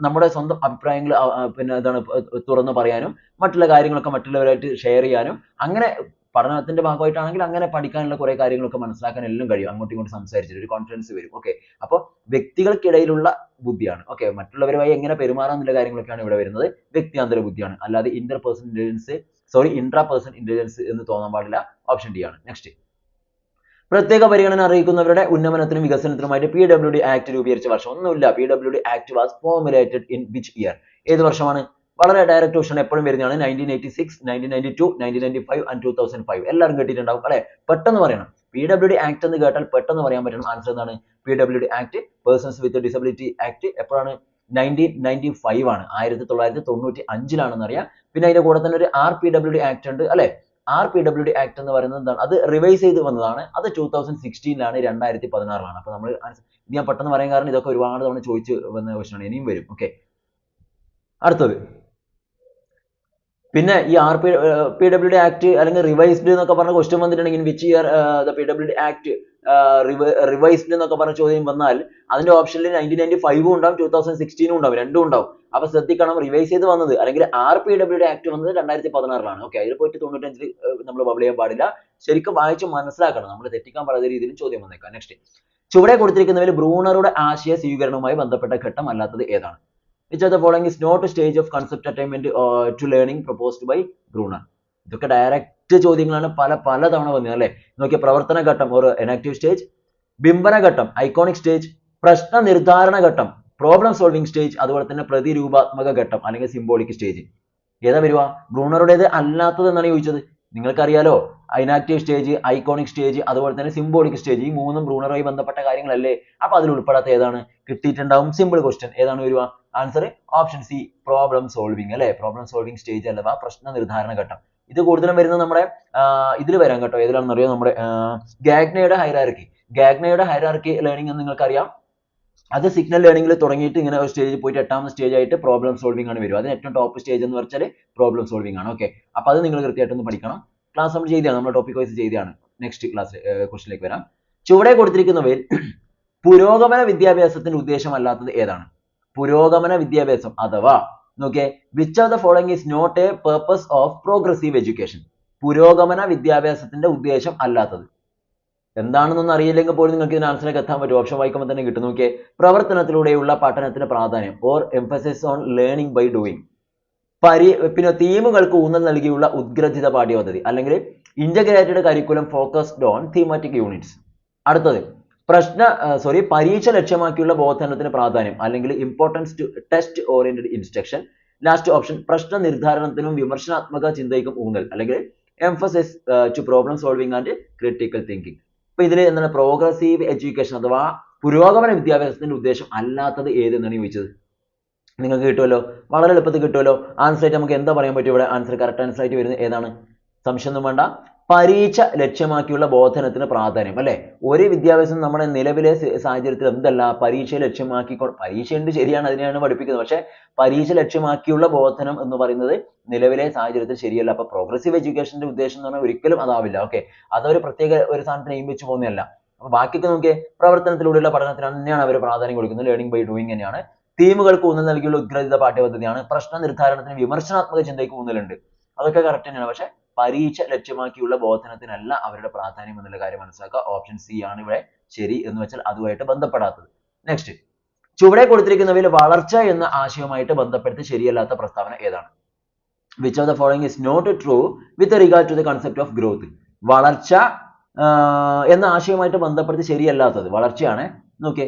നമ്മുടെ സ്വന്തം അഭിപ്രായങ്ങൾ പിന്നെ എന്താണ് തുറന്നു പറയാനും മറ്റുള്ള കാര്യങ്ങളൊക്കെ മറ്റുള്ളവരായിട്ട് ഷെയർ ചെയ്യാനും അങ്ങനെ പഠനത്തിന്റെ ഭാഗമായിട്ടാണെങ്കിൽ അങ്ങനെ പഠിക്കാനുള്ള കുറെ കാര്യങ്ങളൊക്കെ മനസ്സിലാക്കാൻ എല്ലാം കഴിയും. അങ്ങോട്ടും ഇങ്ങോട്ടും സംസാരിച്ചിട്ട് ഒരു കോൺഫിഡൻസ് വരും. ഓക്കെ അപ്പോൾ വ്യക്തികൾക്കിടയിലുള്ള ബുദ്ധിയാണ്. ഓക്കെ മറ്റുള്ളവരുമായി എങ്ങനെ പെരുമാറാം എന്നുള്ള കാര്യങ്ങളൊക്കെയാണ് ഇവിടെ വരുന്നത്. വ്യക്തിയാന്തര ബുദ്ധിയാണ്. അല്ലാതെ inter person intelligence sorry intra person intelligence എന്ന് തോന്നാൻ പാടില്ല. ഓപ്ഷൻ ഡി ആണ്. നെക്സ്റ്റ് പ്രത്യേക പരിഗണന അറിയിക്കുന്നവരുടെ ഉന്നമനത്തിനും വികസനത്തിനുമായിട്ട് പി ഡബ്ല്യു ഡി ആക്ട് രൂപീകരിച്ച വർഷം ഒന്നുമില്ല P W D act was formulated in which year ഏത് വർഷമാണ്? വളരെ ഡയറക്റ്റ് ക്വസ്റ്റൻ എപ്പോഴും വരുന്നതാണ്. Nineteen eighty six nineteen ninety two nineteen ninety five and two thousand five എല്ലാവരും കേട്ടിട്ടുണ്ടാവും അല്ലെ? പെട്ടെന്ന് പറയണം. പി ഡബ്ല്യു ഡി ആക്ട് എന്ന് കേട്ടാൽ പെട്ടെന്ന് പറയാൻ പറ്റണം ആൻസർ എന്താണ്? P W D act persons with disability act എപ്പോഴാണ്? നയന്റീൻ നയന്റി ഫൈവ് ആണ്. ആയിരത്തി തൊള്ളായിരത്തി തൊണ്ണൂറ്റി അഞ്ചിലാണെന്ന് അറിയാം പിന്നെ അതിന്റെ കൂടെ തന്നെ ഒരു R P W D act ഉണ്ട് അല്ലെ? R P W D act എന്ന് പറയുന്നത് എന്താണ്? അത് റിവൈസ് ചെയ്ത് വന്നതാണ്. അത് ടൂ തൗസൻഡ് സിക്സ്റ്റീനിലാണ് രണ്ടായിരത്തി പതിനാറിലാണ് അപ്പൊ നമ്മൾ ഇത് ഞാൻ പെട്ടെന്ന് പറയാൻ കാരണം ഇതൊക്കെ ഒരുപാട് തവണ ചോദിച്ചു വന്ന ക്വസ്റ്റൻ ആണ്. ഇനിയും വരും. ഓക്കെ അടുത്തത്. പിന്നെ ഈ R P P W D act അല്ലെങ്കിൽ റിവൈസ്ഡ് എന്നൊക്കെ പറഞ്ഞ ക്വസ്റ്റ്യൻ വന്നിട്ടുണ്ടെങ്കിൽ which year the P W D act revised എന്നൊക്കെ പറഞ്ഞ ചോദ്യം വന്നാൽ അതിന്റെ ഓപ്ഷനിൽ നയന്റീൻ നയന്റി ഫൈവും ഉണ്ടാവും ടൂ തൗസൻഡ് സിക്സ്റ്റീനും ഉണ്ടാവും രണ്ടും ഉണ്ടാവും. അപ്പൊ ശ്രദ്ധിക്കണം റിവൈസ് ചെയ്ത് വന്നത് അല്ലെങ്കിൽ R P W D act വന്നത് രണ്ടായിരത്തി പതിനാറിലാണ് ഓക്കെ അതിൽ പോയിട്ട് തൊണ്ണൂറ്റഞ്ചിൽ നമ്മൾ ബബിൾ ചെയ്യാൻ പാടില്ല. ശരിക്കും വായിച്ച് മനസ്സിലാക്കണം. നമ്മൾ തെറ്റിക്കാൻ പാടാത്ത രീതിയിൽ ചോദ്യം വന്നേക്കാം. നെക്സ്റ്റ് ചുവടെ കൊടുത്തിരിക്കുന്നതിൽ ബ്രൂണറുടെ ആശയ സ്വീകരണവുമായി ബന്ധപ്പെട്ട ഘട്ടം അല്ലാത്തത് ഏതാണ്? Which of the following is not a stage of concept attainment uh, to learning proposed by Bruner ഇതൊക്കെ ഡയറക്റ്റ് ചോദ്യങ്ങളാണ് പല പല തവണ വന്നത് അല്ലെ? നോക്കിയ പ്രവർത്തന ഘട്ടം ഒരു എനാക്റ്റീവ് സ്റ്റേജ് ബിംബന ഘട്ടം ഐക്കോണിക് സ്റ്റേജ് പ്രശ്ന നിർദ്ധാരണ ഘട്ടം പ്രോബ്ലം സോൾവിംഗ് സ്റ്റേജ് അതുപോലെ തന്നെ പ്രതിരൂപാത്മക ഘട്ടം അല്ലെങ്കിൽ സിംബോളിക് സ്റ്റേജ് ഏതാ വരുക? ബ്രൂണറുടേത് അല്ലാത്തത് എന്നാണ് ചോദിച്ചത്. നിങ്ങൾക്കറിയാലോ ഐനാക്റ്റീവ് സ്റ്റേജ് ഐക്കോണിക് സ്റ്റേജ് അതുപോലെ തന്നെ സിംബോളിക് സ്റ്റേജ് ഈ മൂന്നും ബ്രൂണറുമായി ബന്ധപ്പെട്ട കാര്യങ്ങളല്ലേ? അപ്പൊ അതിൽ ഉൾപ്പെടാത്ത ഏതാണ്? കിട്ടിയിട്ടുണ്ടാവും സിമ്പിൾ ക്വസ്റ്റ്യൻ ഏതാണ് വരിക? Answer option C problem solving അല്ലേ? പ്രോബ്ലം സോൾവിംഗ് സ്റ്റേജ് അഥവാ പ്രശ്ന നിർധാരണ ഘട്ടം. ഇത് കൂടുതലും വരുന്നത് നമ്മുടെ ഇതിൽ വരാൻ കേട്ടോ. ഏതിലാണെന്ന് നമ്മുടെ ഗാഗ്നയുടെ ഹൈറാർക്കി ഗാഗ്നയുടെ ഹൈറാർക്കി ലേണിംഗ് എന്ന് നിങ്ങൾക്കറിയാം. അത് സിഗ്നൽ ലേണിംഗിൽ തുടങ്ങിയിട്ട് ഇങ്ങനെ ഒരു സ്റ്റേജ് പോയിട്ട് എട്ടാമത്തെ സ്റ്റേജ് ആയിട്ട് പ്രോബ്ലം സോൾവിംഗ് ആണ് വരും അതിന് ഏറ്റവും ടോപ്പ് സ്റ്റേജ് എന്ന് വെച്ചാൽ പ്രോബ്ലം സോൾവിംഗ് ആണ്. ഓക്കെ അപ്പൊ അത് നിങ്ങൾ കൃത്യമായിട്ട് ഒന്ന് പഠിക്കണം. ക്ലാസ് നമ്മൾ ചെയ്തതാണ്. നമ്മൾ ടോപ്പിക് വൈസ് ചെയ്തതാണ്. നെക്സ്റ്റ് ക്ലാസ് ക്വസ്റ്റിലേക്ക് വരാം. ചുവടെ കൊടുത്തിരിക്കുന്നവയിൽ പുരോഗമന വിദ്യാഭ്യാസത്തിന്റെ ഉദ്ദേശമല്ലാത്തത് ഏതാണ്? പുരോഗമന വിദ്യാഭ്യാസം അഥവാ നോക്കിയേ which of the following is not a purpose of progressive education പുരോഗമന വിദ്യാഭ്യാസത്തിന്റെ ഉദ്ദേശം അല്ലാത്തത്. എന്താണെന്നൊന്നും അറിയില്ലെങ്കിൽ പോലും നിങ്ങൾക്ക് ഇതിന് ആൻസറിലേക്ക് എത്താൻ പറ്റും. ഓപ്ഷൻ വായിക്കുമ്പോൾ തന്നെ കിട്ടും. നോക്കിയേ പ്രവർത്തനത്തിലൂടെയുള്ള പഠനത്തിന് പ്രാധാന്യം or emphasis on learning by doing പരി പിന്നെ തീമുകൾക്ക് ഊന്നൽ നൽകിയുള്ള ഉദ്ഗ്രഥിത പാഠ്യപദ്ധതി അല്ലെങ്കിൽ integrated curriculum focused on thematic units അടുത്തത് പ്രശ്ന സോറി പരീക്ഷ ലക്ഷ്യമാക്കിയുള്ള ബോധനത്തിന് പ്രാധാന്യം അല്ലെങ്കിൽ importance to test oriented instruction last option പ്രശ്ന നിർദ്ധാരണത്തിനും വിമർശനാത്മക ചിന്തയ്ക്കും ഊന്നൽ അല്ലെങ്കിൽ emphasis to problem solving and critical thinking അപ്പൊ ഇതിൽ എന്താണ്? പ്രോഗ്രസീവ് എഡ്യൂക്കേഷൻ അഥവാ പുരോഗമന വിദ്യാഭ്യാസത്തിന്റെ ഉദ്ദേശം അല്ലാത്തത് ഏതെന്നാണ് ചോദിച്ചത്? നിങ്ങൾക്ക് കിട്ടുമല്ലോ വളരെ എളുപ്പത്തിൽ കിട്ടുമല്ലോ ആൻസർ ആയിട്ട് നമുക്ക് എന്താ പറയാൻ പറ്റും ഇവിടെ? ആൻസർ കറക്റ്റ് ആൻസർ ആയിട്ട് വരുന്നത് ഏതാണ്? സംശയമൊന്നും വേണ്ട. പരീക്ഷ ലക്ഷ്യമാക്കിയുള്ള ബോധനത്തിന് പ്രാധാന്യം അല്ലേ? ഒരു വിദ്യാഭ്യാസം നമ്മുടെ നിലവിലെ സാഹചര്യത്തിൽ എന്തല്ല? പരീക്ഷ ലക്ഷ്യമാക്കി പരീക്ഷ ഉണ്ട് ശരിയാണ് അതിനെയാണ് പഠിപ്പിക്കുന്നത്. പക്ഷേ പരീക്ഷ ലക്ഷ്യമാക്കിയുള്ള ബോധനം എന്ന് പറയുന്നത് നിലവിലെ സാഹചര്യത്തിൽ ശരിയല്ല. അപ്പൊ പ്രോഗ്രസീവ് എഡ്യൂക്കേഷന്റെ ഉദ്ദേശം എന്ന് പറഞ്ഞാൽ ഒരിക്കലും അതാവില്ല. ഓക്കെ. അതൊരു പ്രത്യേക ഒരു സാധനത്തിന് എയിം വെച്ച് പോകുന്നതല്ല. അപ്പൊ ബാക്കിയൊക്കെ നോക്കിയേ പ്രവർത്തനത്തിലൂടെയുള്ള പഠനത്തിന് തന്നെയാണ് അവർ പ്രാധാന്യം കൊടുക്കുന്നത്. ലേണിംഗ് ബൈ ഡൂയിങ് തന്നെയാണ്. തീമുകൾക്ക് ഊന്നൽ നൽകിയുള്ള ഉഗ്രത പാഠ്യപദ്ധതിയാണ്. പ്രശ്ന നിർദ്ധാരണത്തിന് വിമർശനാത്മക ചിന്തയ്ക്ക് ഊന്നലുണ്ട്. അതൊക്കെ കറക്റ്റ് തന്നെയാണ്. പക്ഷെ പരീക്ഷ ലക്ഷ്യമാക്കിയുള്ള ബോധനത്തിനല്ല അവരുടെ പ്രാധാന്യം എന്നുള്ള കാര്യം മനസ്സിലാക്കുക. ഓപ്ഷൻ സി ആണ് ഇവിടെ ശരി എന്ന് വെച്ചാൽ അതുമായിട്ട് ബന്ധപ്പെടാത്തത്. നെക്സ്റ്റ് ചുവടെ കൊടുത്തിരിക്കുന്നവയിൽ വളർച്ച എന്ന ആശയവുമായിട്ട് ബന്ധപ്പെടുത്തി ശരിയല്ലാത്ത പ്രസ്താവന ഏതാണ്? Which of the following is not true with regard to the concept of growth വളർച്ച എന്ന ആശയവുമായിട്ട് ബന്ധപ്പെടുത്തി ശരിയല്ലാത്തത്. വളർച്ചയാണ്. നോക്കിയേ.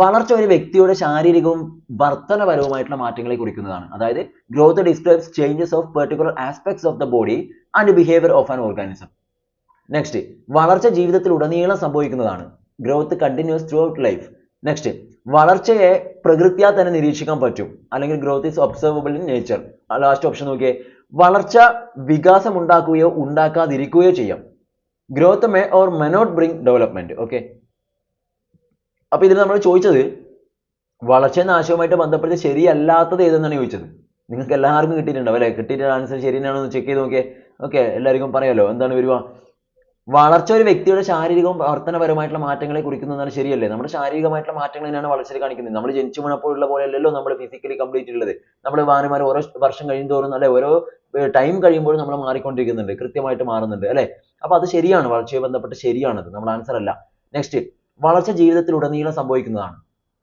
വളർച്ച ഒരു വ്യക്തിയുടെ ശാരീരികവും വർത്തനപരവുമായിട്ടുള്ള മാറ്റങ്ങളെ കുറിക്കുന്നതാണ്. അതായത് growth describes changes of particular aspects of the body and behaviour of an organism next വളർച്ച ജീവിതത്തിൽ ഉടനീളം സംഭവിക്കുന്നതാണ്. Growth continues throughout life next വളർച്ചയെ പ്രകൃത്യാ തന്നെ നിരീക്ഷിക്കാൻ പറ്റും. അല്ലെങ്കിൽ growth is observable in nature last option നോക്കിയേ. വളർച്ച വികാസം ഉണ്ടാക്കുകയോ ഉണ്ടാക്കാതിരിക്കുകയോ ചെയ്യാം. Growth may or may bring development okay അപ്പൊ ഇതിൽ നമ്മൾ ചോദിച്ചത് വളർച്ച നാശവുമായിട്ട് ബന്ധപ്പെട്ട് ശരിയല്ലാത്തത് ഏതെന്നാണ് ചോദിച്ചത്? നിങ്ങൾക്ക് എല്ലാവർക്കും കിട്ടിയിട്ടുണ്ടാവും അല്ലെ? കിട്ടിയിട്ട് ആൻസർ ശരിയാണോ എന്ന് ചെക്ക് ചെയ്ത് നോക്കിയേ. ഓക്കെ എല്ലാവർക്കും പറയാലോ എന്താണ് വരിക? വളർച്ച ഒരു വ്യക്തിയുടെ ശാരീരികവും പ്രവർത്തനപരമായിട്ടുള്ള മാറ്റങ്ങളെ കുറിക്കുന്നതാണ് ശരിയല്ലേ? നമ്മുടെ ശാരീരികമായിട്ടുള്ള മാറ്റങ്ങൾ തന്നെയാണ് വളർച്ചയിൽ കാണിക്കുന്നത്. നമ്മൾ ജനിച്ചു വീണപ്പോഴുള്ള പോലെ അല്ലല്ലോ നമ്മൾ ഫിസിക്കലി കംപ്ലീറ്റ് ഉള്ളത്. നമ്മൾ വാനമാർ ഓരോ വർഷം കഴിയുന്തോറും അല്ലെ ഓരോ ടൈം കഴിയുമ്പോഴും നമ്മൾ മാറിക്കൊണ്ടിരിക്കുന്നുണ്ട് കൃത്യമായിട്ട് മാറുന്നുണ്ട് അല്ലെ? അപ്പൊ അത് ശരിയാണ് വളർച്ചയെ ബന്ധപ്പെട്ട് ശരിയാണത്. നമ്മുടെ ആൻസർ അല്ല. നെക്സ്റ്റ് വളർച്ച ജീവിതത്തിൽ ഉടനീളം സംഭവിക്കുന്നതാണ്.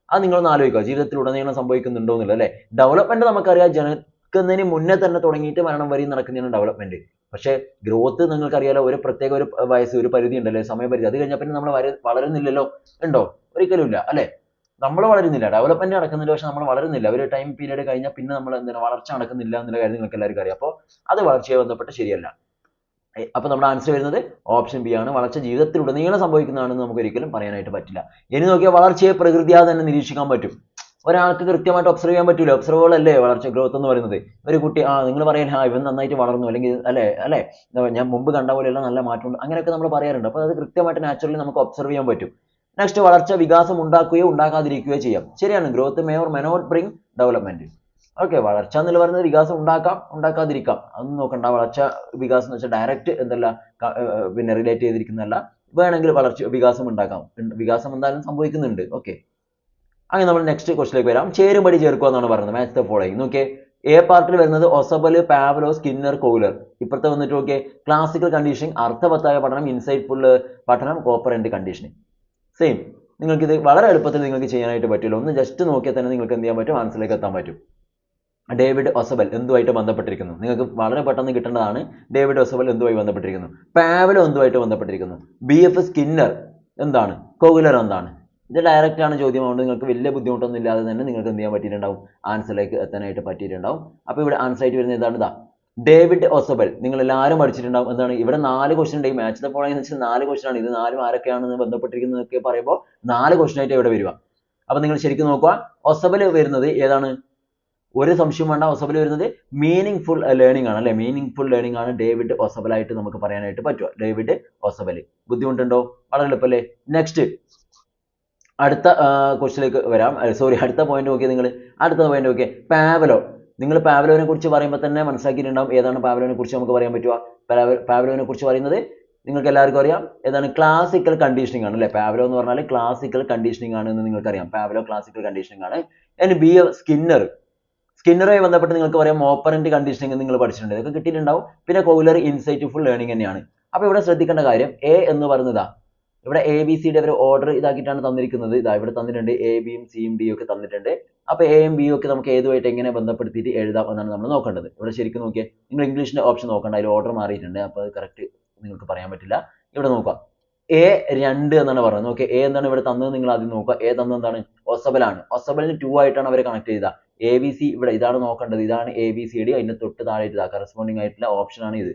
അത് നിങ്ങളൊന്ന് ആലോചിക്കുക. ജീവിതത്തിൽ ഉടനീളം സംഭവിക്കുന്നുണ്ടോ എന്നുള്ളത് അല്ലെ? ഡെവലപ്മെന്റ് നമുക്കറിയാം ജന നടക്കുന്നതിന് മുന്നേ തന്നെ തുടങ്ങിയിട്ട് മരണം വരെയും നടക്കുന്നതാണ് ഡെവലപ്മെന്റ് പക്ഷേ ഗ്രോത്ത് നിങ്ങൾക്കറിയാലോ ഒരു പ്രത്യേക ഒരു വയസ്സ് ഒരു പരിധി ഉണ്ടല്ലോ സമയപരിധി അത് കഴിഞ്ഞാൽ പിന്നെ നമ്മൾ വളരുന്നില്ലല്ലോ? ഉണ്ടോ? ഒരിക്കലും ഇല്ല അല്ലെ? നമ്മൾ വളരുന്നില്ല. ഡെവലപ്മെന്റ് നടക്കുന്നില്ല പക്ഷെ നമ്മൾ വളരുന്നില്ല. ഒരു ടൈം പീരീഡ് കഴിഞ്ഞാൽ പിന്നെ നമ്മൾ എന്താണ് വളർച്ച നടക്കുന്നില്ല എന്നുള്ള കാര്യം നിങ്ങൾക്ക് എല്ലാവർക്കും അറിയാം. അപ്പോൾ അത് വളർച്ചയെ ബന്ധപ്പെട്ട് ശരിയല്ല. ഏ, അപ്പൊ നമ്മുടെ ആൻസർ വരുന്നത് ഓപ്ഷൻ ബി ആണ്. വളർച്ച ജീവിതത്തിലുടനീളം സംഭവിക്കുന്നതാണെന്ന് നമുക്ക് ഒരിക്കലും പറയാനായിട്ട് പറ്റില്ല. ഇനി നോക്കിയാൽ വളർച്ചയെ പ്രകൃതിയാ തന്നെ നിരീക്ഷിക്കാൻ പറ്റും. ഒരാൾക്ക് കൃത്യമായിട്ട് ഒബ്സർവ് ചെയ്യാൻ പറ്റില്ല ഒബ്സർവുകൾ അല്ലേ വളർച്ച ഗ്രോത്ത് എന്ന് പറയുന്നത്? ഒരു കുട്ടി ആ നിങ്ങൾ പറയാൻ ആ ഇവൻ നന്നായിട്ട് വളർന്നു അല്ലെങ്കിൽ അല്ലേ അല്ലേ? ഞാൻ മുമ്പ് കണ്ട പോലെയുള്ള നല്ല മാറ്റമുണ്ട്. അങ്ങനെയൊക്കെ നമ്മൾ പറയാറുണ്ട്. അപ്പോൾ അത് കൃത്യമായിട്ട് നാച്ചുറലി നമുക്ക് ഒബ്സർവ് ചെയ്യാൻ പറ്റും. നെക്സ്റ്റ് വളർച്ച വികാസം ഉണ്ടാക്കുകയോ ഉണ്ടാക്കാതിരിക്കുകയോ ചെയ്യാം. ശരിയാണ്. Growth may or may not bring development okay വളർച്ച എന്ന് പറയുന്നത് വികാസം ഉണ്ടാക്കാം ഉണ്ടാക്കാതിരിക്കാം. അതൊന്നും നോക്കണ്ട. വളർച്ച വികാസം എന്ന് വെച്ചാൽ ഡയറക്റ്റ് എന്തല്ല പിന്നെ റിലേറ്റ് ചെയ്തിരിക്കുന്നതല്ല. വേണമെങ്കിൽ വളർച്ച വികാസം ഉണ്ടാക്കാം. വികാസം എന്തായാലും സംഭവിക്കുന്നുണ്ട്. ഓക്കെ അങ്ങനെ നമ്മൾ നെക്സ്റ്റ് ക്വസ്റ്റിലേക്ക് വരാം. ചേരുംപടി ചേർക്കുക എന്നാണ് പറയുന്നത്. മാച്ച് ദ ഫോളോയിങ് നോക്കിയേ. എ പാർട്ടിൽ വരുന്നത് ഒസബൽ പാവലോ സ്കിന്നർ കോയിലർ ഇപ്പുറത്തെ വന്നിട്ട് നോക്കിയേ. ക്ലാസിക്കൽ കണ്ടീഷനിങ് അർത്ഥവത്തായ പഠനം ഇൻസൈറ്റ്ഫുൾ പഠനം കോപ്പറന്റ് കണ്ടീഷനിങ് സെയിം നിങ്ങൾക്കിത് വളരെ എളുപ്പത്തിൽ നിങ്ങൾക്ക് ചെയ്യാനായിട്ട് പറ്റില്ല. ഒന്ന് ജസ്റ്റ് നോക്കിയാൽ തന്നെ നിങ്ങൾക്ക് എന്ത് ചെയ്യാൻ പറ്റും? ആൻസറിലേക്ക് എത്താൻ പറ്റും. ഡേവിഡ് ഒസബൽ എന്തുമായിട്ട് ബന്ധപ്പെട്ടിരിക്കുന്നു? നിങ്ങൾക്ക് വളരെ പെട്ടെന്ന് കിട്ടേണ്ടതാണ് ഡേവിഡ് ഒസബൽ എന്തുമായി ബന്ധപ്പെട്ടിരിക്കുന്നു? പാവലോ എന്തുമായിട്ട് ബന്ധപ്പെട്ടിരിക്കുന്നു? ബി എഫ് സ്കിന്നർ എന്താണ്? കോഗുലർ എന്താണ്? ഇത് ഡയറക്റ്റ് ആണ് ചോദ്യം. അതുകൊണ്ട് നിങ്ങൾക്ക് വലിയ ബുദ്ധിമുട്ടൊന്നും ഇല്ലാതെ തന്നെ നിങ്ങൾക്ക് എന്ത് ചെയ്യാൻ പറ്റിയിട്ടുണ്ടാവും? ആൻസറിലേക്ക് എത്താനായിട്ട് പറ്റിയിട്ടുണ്ടാവും. അപ്പോൾ ഇവിടെ ആൻസർ ആയിട്ട് വരുന്നത് ഇതാണ് ഇതാ. ഡേവിഡ് ഒസബൽ നിങ്ങൾ എല്ലാവരും പഠിച്ചിട്ടുണ്ടാവും എന്താണ്? ഇവിടെ നാല് ക്വസ്റ്റൻ ഉണ്ട്. ഈ മാച്ച് ദ ഫോളോയിങ് വെച്ചാൽ നാല് ക്വസ്റ്റൻ ആണ്. ഇത് നാലും ആരൊക്കെയാണെന്ന് ബന്ധപ്പെട്ടിരിക്കുന്നതൊക്കെ പറയുമ്പോൾ നാല് ക്വസ്റ്റൻ ആയിട്ട് ഇവിടെ വരിക. അപ്പോൾ നിങ്ങൾ ശരിക്കും നോക്കുക. ഒസബൽ വരുന്നത് ഏതാണ്? ഒരു സംശയം വേണ്ട ഒസബൽ വരുന്നത് മീനിങ് ഫുൾ ലേണിംഗ് ആണ് അല്ലെ? മീനിങ് ഫുൾ ലേണിംഗ് ആണ് ഡേവിഡ് ഒസബൽ ആയിട്ട് നമുക്ക് പറയാനായിട്ട് പറ്റുക. ഡേവിഡ് ഒസബൽ ബുദ്ധിമുട്ടുണ്ടോ? വളരെ എളുപ്പമല്ലേ? നെക്സ്റ്റ് അടുത്ത ക്വസ്റ്റിലേക്ക് വരാം. സോറി അടുത്ത പോയിന്റ് നോക്കിയാൽ നിങ്ങൾ അടുത്ത പോയിന്റ് നോക്കിയേ. പാവലോ നിങ്ങൾ പാവലോനെ കുറിച്ച് പറയുമ്പോൾ തന്നെ മനസ്സിലാക്കിയിട്ടുണ്ടാവും ഏതാണ് പാവലോനെ കുറിച്ച് നമുക്ക് പറയാൻ പറ്റുക. പാവലോനെ കുറിച്ച് പറയുന്നത് നിങ്ങൾക്ക് എല്ലാവർക്കും അറിയാം. ഏതാണ്? ക്ലാസിക്കൽ കണ്ടീഷനിങ് ആണ് അല്ലേ? പാവലോ എന്ന് പറഞ്ഞാൽ ക്ലാസിക്കൽ കണ്ടീഷനിങ് ആണ് എന്ന് നിങ്ങൾക്കറിയാം. പാവലോ ക്ലാസിക്കൽ കണ്ടീഷനിങ് ആണ്. ഇനി ബി സ്കിന്നർ സ്കിന്നറുമായി ബന്ധപ്പെട്ട് നിങ്ങൾക്ക് പറയാം ഓപ്പറന്റ് കണ്ടീഷനിങ് നിങ്ങൾ പഠിച്ചിട്ടുണ്ട്. ഇതൊക്കെ കിട്ടിയിട്ടുണ്ടാവും. പിന്നെ കോയിലർ ഇൻസൈറ്റ്ഫുൾ ലേണിംഗ് തന്നെയാണ്. അപ്പോൾ ഇവിടെ ശ്രദ്ധിക്കേണ്ട കാര്യം എ എന്ന് പറയുന്നതാ. ഇവിടെ എ ബി സിയുടെ ഒരു ഓർഡർ ഇതാക്കിയിട്ടാണ് തന്നിരിക്കുന്നത്. ഇതാ ഇവിടെ തന്നിട്ടുണ്ട് എ ബിയും സിയും ഡിയും ഒക്കെ തന്നിട്ടുണ്ട്. അപ്പോൾ എയും ബിയും ഒക്കെ നമുക്ക് ഏതുമായിട്ട് എങ്ങനെ ബന്ധപ്പെടുത്തിയിട്ട് എഴുതാം എന്നാണ് നമ്മൾ നോക്കേണ്ടത്. ഇവിടെ ശരിക്കും നോക്കിയേ നിങ്ങൾ ഇംഗ്ലീഷിന്റെ ഓപ്ഷൻ നോക്കണ്ട. അതിൽ ഓർഡർ മാറിയിട്ടുണ്ട്. അപ്പോൾ അത് കറക്റ്റ് നിങ്ങൾക്ക് പറയാൻ പറ്റില്ല. ഇവിടെ നോക്കാം. എ രണ്ട് എന്നാണ് പറയുന്നത് ഓക്കെ എ എന്താണ് ഇവിടെ തന്നത്? നിങ്ങൾ ആദ്യം നോക്കുക. എ തന്നത് എന്താണ്? ഒസബലാണ് ഒസബലിന് ടു ആയിട്ടാണ് അവർ കണക്ട് ചെയ്തത്. എ ബി സി ഇവിടെ ഇതാണ് നോക്കേണ്ടത്. ഇതാണ് എ ബി സി ഡി അതിന്റെ തൊട്ട് താഴെ ഇതാ കറസ്പോണ്ടിങ് ആയിട്ടുള്ള ഓപ്ഷൻ ആണ് ഇത്.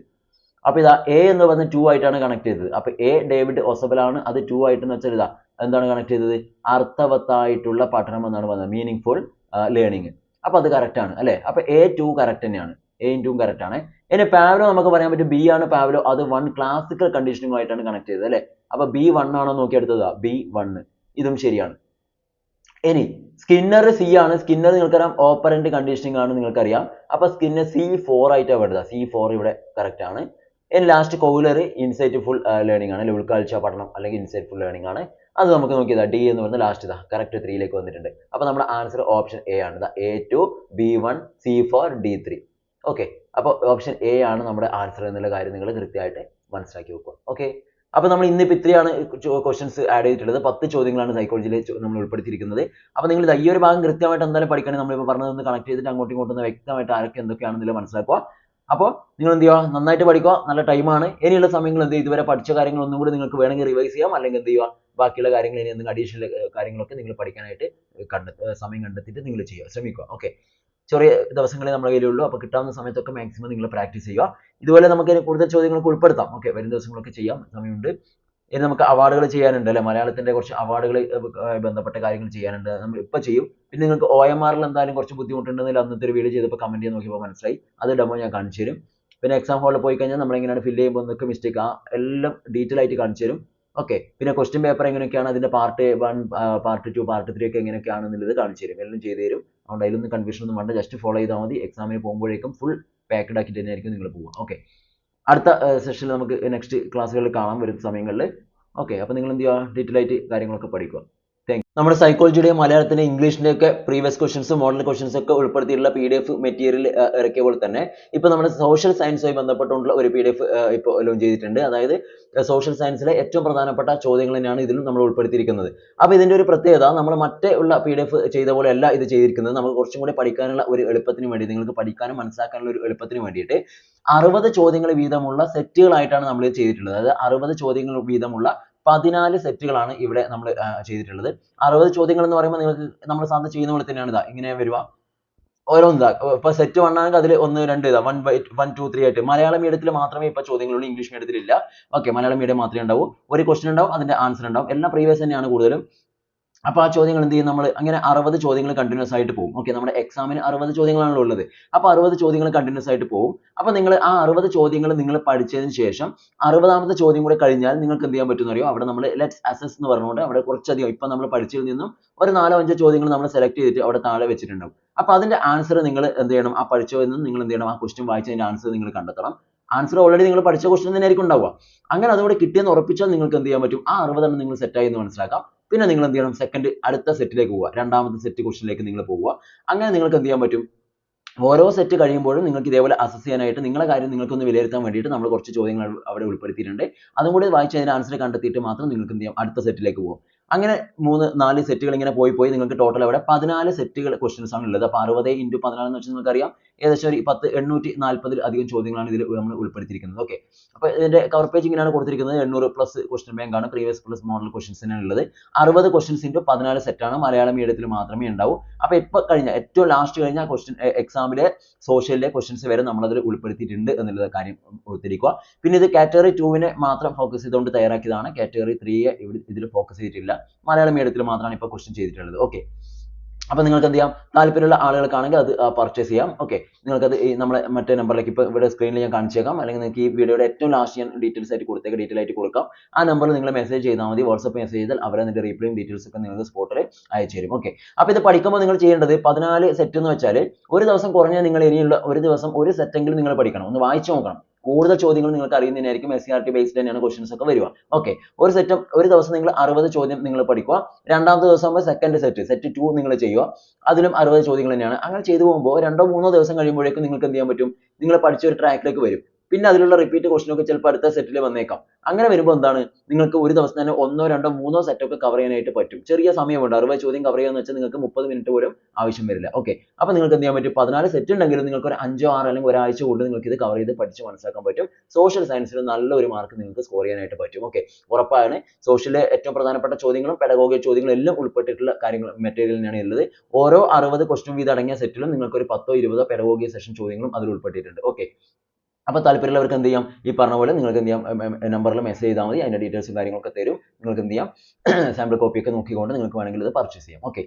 അപ്പോൾ ഇതാ എ എന്ന് പറഞ്ഞ ടു ആയിട്ടാണ് കണക്ട് ചെയ്തത്. അപ്പോൾ എ ഡേവിഡ് ആണ്. അത് ടു ആയിട്ട് എന്ന് വെച്ചാൽ ഇതാ എന്താണ് കണക്ട് ചെയ്തത്? അർത്ഥവത്തായിട്ടുള്ള പഠനം എന്നാണ് പറഞ്ഞത്. മീനിങ് ഫുൾ ലേണിംഗ് അപ്പോൾ അത് കറക്റ്റ് ആണ് അല്ലേ? അപ്പോൾ എ ടു കറക്റ്റ് തന്നെയാണ്. എ ഇന്റും കറക്റ്റ് ആണ്. ഇനി പാവലോ നമുക്ക് പറയാൻ പറ്റും ബി ആണ് പാവലോ അത് വൺ ക്ലാസിക്കൽ കണ്ടീഷനിങ്ങുമായിട്ടാണ് കണക്ട് ചെയ്തത് അല്ലേ? അപ്പോൾ ബി വൺ ആണോ നോക്കിയെടുത്തത് ബി വൺ ഇതും ശരിയാണ്. ഇനി സ്കിന്നർ സി ആണ്. സ്കിന്നർ നിങ്ങൾക്കറിയാം ഓപ്പറന്റ് കണ്ടീഷനിങ് ആണ് നിങ്ങൾക്കറിയാം. അപ്പൊ സ്കിന്നർ സി ഫോർ ആയിട്ടാണ് വരുന്നത് സി ഫോർ ഇവിടെ കറക്റ്റ് ആണ്. ഇനി ലാസ്റ്റ് കോയിലർ ഇൻസൈറ്റ്ഫുൾ ലേണിംഗ് ആണ്. ഉൾക്കാഴ്ച പഠനം അല്ലെങ്കിൽ ഇൻസൈറ്റ് ഫുൾ ലേണിംഗ് ആണ്. അത് നമുക്ക് നോക്കിയതാ ഡി എന്ന് പറഞ്ഞ ലാസ്റ്റ് ഇതാ. കറക്റ്റ് ത്രീയിലേക്ക് വന്നിട്ടുണ്ട്. അപ്പൊ നമ്മുടെ ആൻസർ ഓപ്ഷൻ എ ആണ്. A two B one C four D three okay അപ്പോൾ ഓപ്ഷൻ എ ആണ് നമ്മുടെ ആൻസർ എന്നുള്ള കാര്യം നിങ്ങൾ കൃത്യമായിട്ട് മനസ്സിലാക്കി വെക്കുക. ഓക്കെ അപ്പൊ നമ്മൾ ഇന്നിപ്പോൾ ഇത്രയാണ് ക്വസ്റ്റൻസ് ആഡ് ചെയ്തിട്ടുള്ളത്. പത്ത് ചോദ്യങ്ങളാണ് സൈക്കോളജിയിൽ നമ്മൾ ഉൾപ്പെടുത്തിയിരിക്കുന്നത്. അപ്പോൾ നിങ്ങൾ ഈ ഒരു ഭാഗം കൃത്യമായിട്ട് എന്തായാലും പഠിക്കണം നമ്മളിപ്പോൾ പറഞ്ഞതൊന്ന് കണക്ട് ചെയ്തിട്ട് അങ്ങോട്ടും ഇങ്ങോട്ടും ഒന്ന് വ്യക്തമായിട്ട് ആരൊക്കെ എന്തൊക്കെയാണെന്നില്ല മനസ്സിലാക്കുക. അപ്പോൾ നിങ്ങൾ എന്ത് ചെയ്യുക? നന്നായിട്ട് പഠിക്കുക. നല്ല ടൈമാണ് ഇനിയുള്ള സമയങ്ങൾ എന്ത് ഇതുവരെ പഠിച്ച കാര്യങ്ങൾ ഒന്നും കൂടി നിങ്ങൾക്ക് വേണമെങ്കിൽ റിവൈസ് ചെയ്യാം. അല്ലെങ്കിൽ എന്ത് ചെയ്യുക? ബാക്കിയുള്ള കാര്യങ്ങൾ ഇനി എന്തെങ്കിലും അഡീഷണൽ കാര്യങ്ങളൊക്കെ നിങ്ങൾ പഠിക്കാനായിട്ട് കണ്ടെ സമയം കണ്ടെത്തിയിട്ട് നിങ്ങൾ ചെയ്യുക. ശ്രമിക്കുക. ഓക്കെ ചെറിയ ദിവസങ്ങളെ നമ്മുടെ കയ്യിലുള്ളൂ. അപ്പോൾ കിട്ടാവുന്ന സമയത്തൊക്കെ മാക്സിമം നിങ്ങൾ പ്രാക്ടീസ് ചെയ്യുക. ഇതുപോലെ നമുക്ക് കൂടുതൽ ചോദ്യങ്ങൾക്ക് ഉൾപ്പെടുത്താം. ഓക്കെ വരും ദിവസങ്ങളൊക്കെ ചെയ്യാം. സമയമുണ്ട്. ഇനി നമുക്ക് അവാർഡുകൾ ചെയ്യാനുണ്ട് അല്ലെ? മലയാളത്തിന്റെ കുറച്ച് അവാർഡുകൾ ബന്ധപ്പെട്ട കാര്യങ്ങൾ ചെയ്യാനുണ്ട്. നമ്മൾ ഇപ്പോൾ ചെയ്യും. പിന്നെ നിങ്ങൾക്ക് ഒ എം ആറിൽ എന്തായാലും കുറച്ച് ബുദ്ധിമുട്ടുണ്ടെന്നില്ല അന്നത്തെ ഒരു വീഡിയോ ചെയ്തപ്പോൾ കമന്റ് ചെയ്ത് നോക്കിയപ്പോൾ മനസ്സിലായി. അത് ഡെമോ ഞാൻ കാണിച്ചു തരും. പിന്നെ എക്സാം ഹാളിൽ പോയി കഴിഞ്ഞാൽ നമ്മൾ എങ്ങനെയാണ് ഫില്ല് ചെയ്യുമ്പോൾ എന്തൊക്കെ മിസ്റ്റേക്ക് ആ എല്ലാം ഡീറ്റെയിൽ ആയിട്ട് കാണിച്ചു തരും. ഓക്കെ പിന്നെ ക്വസ്റ്റ്യൻ പേപ്പർ എങ്ങനെയൊക്കെയാണ്? അതിന്റെ part one part two part three ഒക്കെ എങ്ങനെയൊക്കെയാണ് എന്നുള്ളത് കാണിച്ചു തരും. എല്ലാം ചെയ്തു തരും. അതുകൊണ്ട് അതിലൊന്നും കൺഫ്യൂഷൻ ഒന്നും വേണ്ട. ജസ്റ്റ് ഫോളോ ചെയ്താൽ മതി. എക്സാമിന് പോകുമ്പോഴേക്കും ഫുൾ പാക്കഡ് ആക്കിയിട്ട് തന്നെയായിരിക്കും നിങ്ങൾ പോവുക. ഓക്കെ അടുത്ത സെഷനിൽ നമുക്ക് നെക്സ്റ്റ് ക്ലാസ്സുകളിൽ കാണാൻ വരുന്ന സമയങ്ങളിൽ. ഓക്കെ അപ്പോൾ നിങ്ങൾ എന്ത് ചെയ്യുക? ഡീറ്റെയിൽ ആയിട്ട് കാര്യങ്ങളൊക്കെ പഠിക്കുക. താങ്ക് നമ്മുടെ സൈക്കോളജിയുടെ മലയാളത്തിന്റെ ഇംഗ്ലീഷിന്റെ ഒക്കെ പ്രീവിയസ് ക്വസ്റ്റൻസ് മോഡൽ ക്വസ്റ്റൻസ് ഒക്കെ ഉൾപ്പെടുത്തിയിട്ടുള്ള പി ഡി എഫ് മെറ്റീരിയൽ ഇറക്കിയ പോലെ തന്നെ ഇപ്പൊ നമ്മുടെ സോഷ്യൽ സയൻസുമായി ബന്ധപ്പെട്ടുള്ള ഒരു പി ഡി എഫ് ഇപ്പോൾ ലോഞ്ച് ചെയ്തിട്ടുണ്ട്. അതായത് സോഷ്യൽ സയൻസിലെ ഏറ്റവും പ്രധാനപ്പെട്ട ചോദ്യങ്ങൾ തന്നെയാണ് ഇതിലും നമ്മൾ ഉൾപ്പെടുത്തിയിരിക്കുന്നത്. അപ്പോൾ ഇതിന്റെ ഒരു പ്രത്യേകത നമ്മൾ മറ്റേ ഉള്ള പി ഡി എഫ് ചെയ്ത പോലെ അല്ല ഇത് ചെയ്തിരിക്കുന്നത്. നമുക്ക് കുറച്ചും കൂടി പഠിക്കാനുള്ള ഒരു എളുപ്പത്തിന് വേണ്ടി നിങ്ങൾക്ക് പഠിക്കാനും മനസ്സിലാക്കാനുള്ള ഒരു എളുപ്പത്തിന് വേണ്ടിയിട്ട് അറുപത് ചോദ്യങ്ങൾ വീതമുള്ള സെറ്റുകളായിട്ടാണ് നമ്മൾ ചെയ്തിട്ടുള്ളത്. അതായത് അറുപത് ചോദ്യങ്ങൾ വീതമുള്ള പതിനാല് സെറ്റുകളാണ് ഇവിടെ നമ്മൾ ചെയ്തിട്ടുള്ളത്. അറുപത് ചോദ്യങ്ങൾ എന്ന് പറയുമ്പോൾ നിങ്ങൾക്ക് നമ്മൾ സാധാരണ ചെയ്യുന്ന പോലെ തന്നെയാണ് ഇതാ ഇങ്ങനെ വരിക. ഓരോന്ന് ഇതാ ഇപ്പൊ സെറ്റ് വൺ ആണെങ്കിൽ അതിൽ ഒന്ന് രണ്ട് ഇതാ one by one two three ആയിട്ട്. മലയാളം മീഡിയത്തിൽ മാത്രമേ ഇപ്പൊ ചോദ്യങ്ങളുള്ളൂ ഇംഗ്ലീഷ് മീഡിയത്തിൽ ഇല്ല. ഓക്കെ മലയാളം മീഡിയം മാത്രമേ ഉണ്ടാവൂ. ഒരു ക്വസ്റ്റ്യൻ ഉണ്ടാവും അതിന്റെ ആൻസർ ഉണ്ടാവും. എല്ലാം പ്രീവിയസ് തന്നെയാണ് കൂടുതലും. അപ്പോൾ ആ ചോദ്യങ്ങൾ എന്ത് ചെയ്യും? നമ്മൾ അങ്ങനെ അറുപത് ചോദ്യങ്ങൾ കണ്ടിന്യൂസ് ആയിട്ട് പോകും. ഓക്കെ നമ്മുടെ എക്സാമിന് അറുപത് ചോദ്യങ്ങളാണല്ലോ ഉള്ളത്. അപ്പോൾ അറുപത് ചോദ്യങ്ങൾ കണ്ടിന്യൂസ് ആയിട്ട് പോകും. അപ്പോൾ നിങ്ങൾ ആ അറുപത് ചോദ്യങ്ങൾ നിങ്ങൾ പഠിച്ചതിന് ശേഷം അറുപതാമത്തെ ചോദ്യം കൂടെ കഴിഞ്ഞാൽ നിങ്ങൾക്ക് എന്ത് ചെയ്യാൻ പറ്റുമെന്ന് അറിയോ അവിടെ നമ്മൾ ലെറ്റ്സ് അസസ് എന്ന് പറഞ്ഞുകൊണ്ട് അവിടെ കുറച്ചധികം ഇപ്പം നമ്മൾ പഠിച്ചതിൽ നിന്നും ഒരു നാലോ അഞ്ചോ ചോദ്യങ്ങൾ നമ്മൾ സെലക്ട് ചെയ്തിട്ട് അവിടെ താഴെ വെച്ചിട്ടുണ്ടാവും. അപ്പോൾ അതിന്റെ ആൻസർ നിങ്ങൾ എന്ത് ചെയ്യണം? ആ പഠിച്ചതിൽ നിന്ന് നിങ്ങൾ എന്ത് ചെയ്യണം? ആ ക്വസ്റ്റ്യൻ വായിച്ചതിന്റെ ആൻസർ നിങ്ങൾ കണ്ടെത്തണം. ആൻസർ ഓൾറെഡി നിങ്ങൾ പഠിച്ച ക്വസ്റ്റ്യൻ തന്നെ ആയിരിക്കും ഉണ്ടാവുക. അങ്ങനെ അതുകൂടെ കിട്ടിയെന്ന് ഉറപ്പിച്ചാൽ നിങ്ങൾക്ക് എന്ത് ചെയ്യാൻ പറ്റും? ആ അറുപതെണ്ണം നിങ്ങൾ സെറ്റ് ആയി എന്ന് മനസ്സിലാക്കാം. പിന്നെ നിങ്ങൾ എന്ത് ചെയ്യണം? സെക്കൻഡ് അടുത്ത സെറ്റിലേക്ക് പോവുക. രണ്ടാമത്തെ സെറ്റ് ലേക്ക് നിങ്ങൾ പോവുക. അങ്ങനെ നിങ്ങൾക്ക് എന്ത് ചെയ്യാൻ പറ്റും? ഓരോ സെറ്റ് കഴിയുമ്പോഴും നിങ്ങൾക്ക് ഇതേപോലെ അസസ് ചെയ്യാനായിട്ട് നിങ്ങളുടെ കാര്യം നിങ്ങൾക്കൊന്ന് വിലയിരുത്താൻ വേണ്ടിയിട്ട് നമ്മൾ കുറച്ച് ചോദ്യങ്ങൾ അവിടെ ഉൾപ്പെടുത്തിയിട്ടുണ്ട്. അതും കൂടി വായിച്ച് അതിന്റെ ആൻസർ കണ്ടെത്തിയിട്ട് മാത്രം നിങ്ങൾക്ക് എന്ത് ചെയ്യാം? അടുത്ത സെറ്റിലേക്ക് പോകും അങ്ങനെ മൂന്ന് നാല് സെറ്റുകൾ ഇങ്ങനെ പോയി പോയി നിങ്ങൾക്ക് ടോട്ടൽ അവിടെ പതിനാല് സെറ്റുകൾ ക്വസ്റ്റ്യൻസ് ആണ് ഉള്ളത്. അപ്പോൾ അറുപത് ഇന്റു പതിനാല് എന്ന് വെച്ചാൽ നിങ്ങൾക്കറിയാം. ഏകദേശം ഒരു പത്ത് എണ്ണൂറ്റി നാൽപ്പതിൽ അധികം ചോദ്യങ്ങളാണ് ഇതിൽ നമ്മൾ ഉൾപ്പെടുത്തിയിരിക്കുന്നത്. ഓക്കെ അപ്പോൾ ഇതിന്റെ കവർ പേജ് ഇങ്ങനെയാണ് കൊടുത്തിരിക്കുന്നത്. എണ്ണൂറ് പ്ലസ് ക്വസ്റ്റ്യൻ ബാങ്ക് ആണ്. പ്രീവിയസ് പ്ലസ് മോഡൽ questions തന്നെയാണ് ഉള്ളത്. അറുപത് questions into പതിനാല് ആണ്. മലയാളം മീഡിയത്തിൽ മാത്രമേ ഉണ്ടാവൂ. അപ്പോൾ ഇപ്പോൾ കഴിഞ്ഞ ഏറ്റവും ലാസ്റ്റ് കഴിഞ്ഞ ക്വസ്റ്റ്യൻ എക്സാമിലെ സോഷ്യലിലെ questions വരെ നമ്മളതിൽ ഉൾപ്പെടുത്തിയിട്ടുണ്ട് എന്നുള്ള കാര്യം ഓർത്തിരിക്കുക. പിന്നെ ഇത് കാറ്റഗറി ടൂവിനെ മാത്രം ഫോക്കസ് ചെയ്തുകൊണ്ട് തയ്യാറാക്കിയതാണ്. കാറ്റഗറി ത്രീയെ ഇതിൽ ഫോക്കസ് ചെയ്തിട്ടില്ല. മലയാളം മീഡിയത്തിൽ മാത്രമാണ് ഇപ്പോൾ ക്വസ്റ്റ്യൻ ചെയ്തിട്ടുള്ളത്. ഓക്കെ അപ്പോൾ നിങ്ങൾക്ക് എന്ത് ചെയ്യാം താല്പര്യമുള്ള ആളുകൾക്കാണെങ്കിൽ അത് പർച്ചേസ് ചെയ്യാം. ഓക്കെ നിങ്ങൾക്ക് ഈ നമ്മളെ മറ്റേ നമ്പറിലേക്ക് ഇപ്പോൾ ഇവിടെ സ്ക്രീനിൽ ഞാൻ കാണിച്ചേക്കാം. അല്ലെങ്കിൽ നിങ്ങൾക്ക് ഈ വീഡിയോയുടെ ഏറ്റവും ലാസ്റ്റ് ഞാൻ ഡീറ്റെയിൽസ് ആയിട്ട് കൊടുത്തേക്ക് ഡീറ്റെയിൽ ആയിട്ട് കൊടുക്കാം. ആ നമ്പറിൽ നിങ്ങൾ മെസ്സേജ് ചെയ്താൽ മതി. വാട്സപ്പ് മെസ്സേജ് ചെയ്താൽ അവർ അതിന്റെ റീപ്ലൈയും ഡീറ്റെയിൽസ് ഒക്കെ നിങ്ങൾക്ക് സ്പോട്ടിൽ അയച്ചു തരും. ഓക്കെ അപ്പോൾ ഇത് പഠിക്കുമ്പോൾ നിങ്ങൾ ചെയ്യേണ്ടത് പതിനാല് സെറ്റ് എന്ന് വെച്ചാൽ ഒരു ദിവസം കുറഞ്ഞ നിങ്ങൾ ഇനിയുള്ള ഒരു ദിവസം ഒരു സെറ്റെങ്കിലും നിങ്ങൾ പഠിക്കണം. ഒന്ന് വായിച്ചു നോക്കണം. കൂടുതൽ ചോദ്യങ്ങൾ നിങ്ങൾക്ക് അറിയുന്നതിനായിരിക്കും S C R T based തന്നെയാണ് ക്വസ്റ്റ്യൻസ് ഒക്കെ വരിക. ഓക്കെ ഒരു സെറ്റ് ഒരു ദിവസം നിങ്ങൾ അറുപത് ചോദ്യം നിങ്ങൾ പഠിക്കുക. രണ്ടാമത്തെ ദിവസം സെക്കൻഡ് സെറ്റ് സെറ്റ് ടു നിങ്ങൾ ചെയ്യുക. അതിലും അറുപത് ചോദ്യങ്ങൾ തന്നെയാണ്. അങ്ങനെ ചെയ്തു പോകുമ്പോൾ രണ്ടോ മൂന്നോ ദിവസം കഴിയുമ്പോഴേക്കും നിങ്ങൾക്ക് എന്ത് ചെയ്യാൻ പറ്റും? നിങ്ങൾ പഠിച്ച ഒരു ട്രാക്കിലേക്ക് വരും. പിന്നെ അതിലുള്ള റിപ്പീറ്റ് ക്വസ്റ്റൻ ഒക്കെ ചിലപ്പോൾ അടുത്ത സെറ്റിൽ വന്നേക്കാം. അങ്ങനെ വരുമ്പോൾ എന്താണ്? നിങ്ങൾക്ക് ഒരു ദിവസം തന്നെ ഒന്നോ രണ്ടോ മൂന്നോ സെറ്റ് ഒക്കെ കവർ ചെയ്യാനായിട്ട് പറ്റും. ചെറിയ സമയമുണ്ട്. അറുപത് ചോദ്യം കവർ ചെയ്യാന്ന് വെച്ചാൽ നിങ്ങൾക്ക് മുപ്പത് മിനിറ്റ് പോലും ആവശ്യം വരില്ല. ഓക്കെ അപ്പോൾ നിങ്ങൾക്ക് എന്ത് ചെയ്യാൻ പറ്റും? പതിനാല് സെറ്റ് ഉണ്ടെങ്കിലും നിങ്ങൾക്ക് ഒരു അഞ്ചോ ആറോ അല്ലെങ്കിൽ ഒരാഴ്ച കൊണ്ട് നിങ്ങൾക്ക് ഇത് കവർ ചെയ്ത് പഠിച്ച് മനസ്സിലാക്കാൻ പറ്റും. സോഷ്യൽ സയൻസിൽ നല്ലൊരു മാർക്ക് നിങ്ങൾക്ക് സ്കോർ ചെയ്യാനായിട്ട് പറ്റും. ഓക്കെ ഉറപ്പാണ് സോഷ്യലിലെ ഏറ്റവും പ്രധാനപ്പെട്ട ചോദ്യങ്ങളും പെഡഗോഗി ചോദ്യങ്ങളും എല്ലാം ഉൾപ്പെട്ടിട്ടുള്ള കാര്യങ്ങൾ മെറ്റീരിയൽ തന്നെയാണ് ഉള്ളത്. ഓരോ അറുപത് ക്വസ്റ്റ്യൻ വീതം അടങ്ങിയ സെറ്റിലും നിങ്ങൾക്ക് ഒരു പത്തോ ഇരുപതോ പെഡഗോഗി സെഷൻ ചോദ്യങ്ങളും അതിൽ ഉൾപ്പെട്ടിട്ടുണ്ട്. ഓക്കെ അപ്പോൾ താല്പര്യമുള്ളവർക്ക് എന്ത് ചെയ്യാം? ഈ പറഞ്ഞ പോലെ നിങ്ങൾക്ക് എന്ത് ചെയ്യാം? നമ്പറിൽ മെസ്സേജ് ചെയ്താൽ മതി. അതിന്റെ ഡീറ്റെയിൽസും കാര്യങ്ങളൊക്കെ തരും. നിങ്ങൾക്ക് എന്ത് ചെയ്യാം? സാമ്പിൾ കോപ്പിയൊക്കെ നോക്കിക്കൊണ്ട് നിങ്ങൾക്ക് വേണമെങ്കിൽ ഇത് പർച്ചേസ് ചെയ്യാം. ഓക്കെ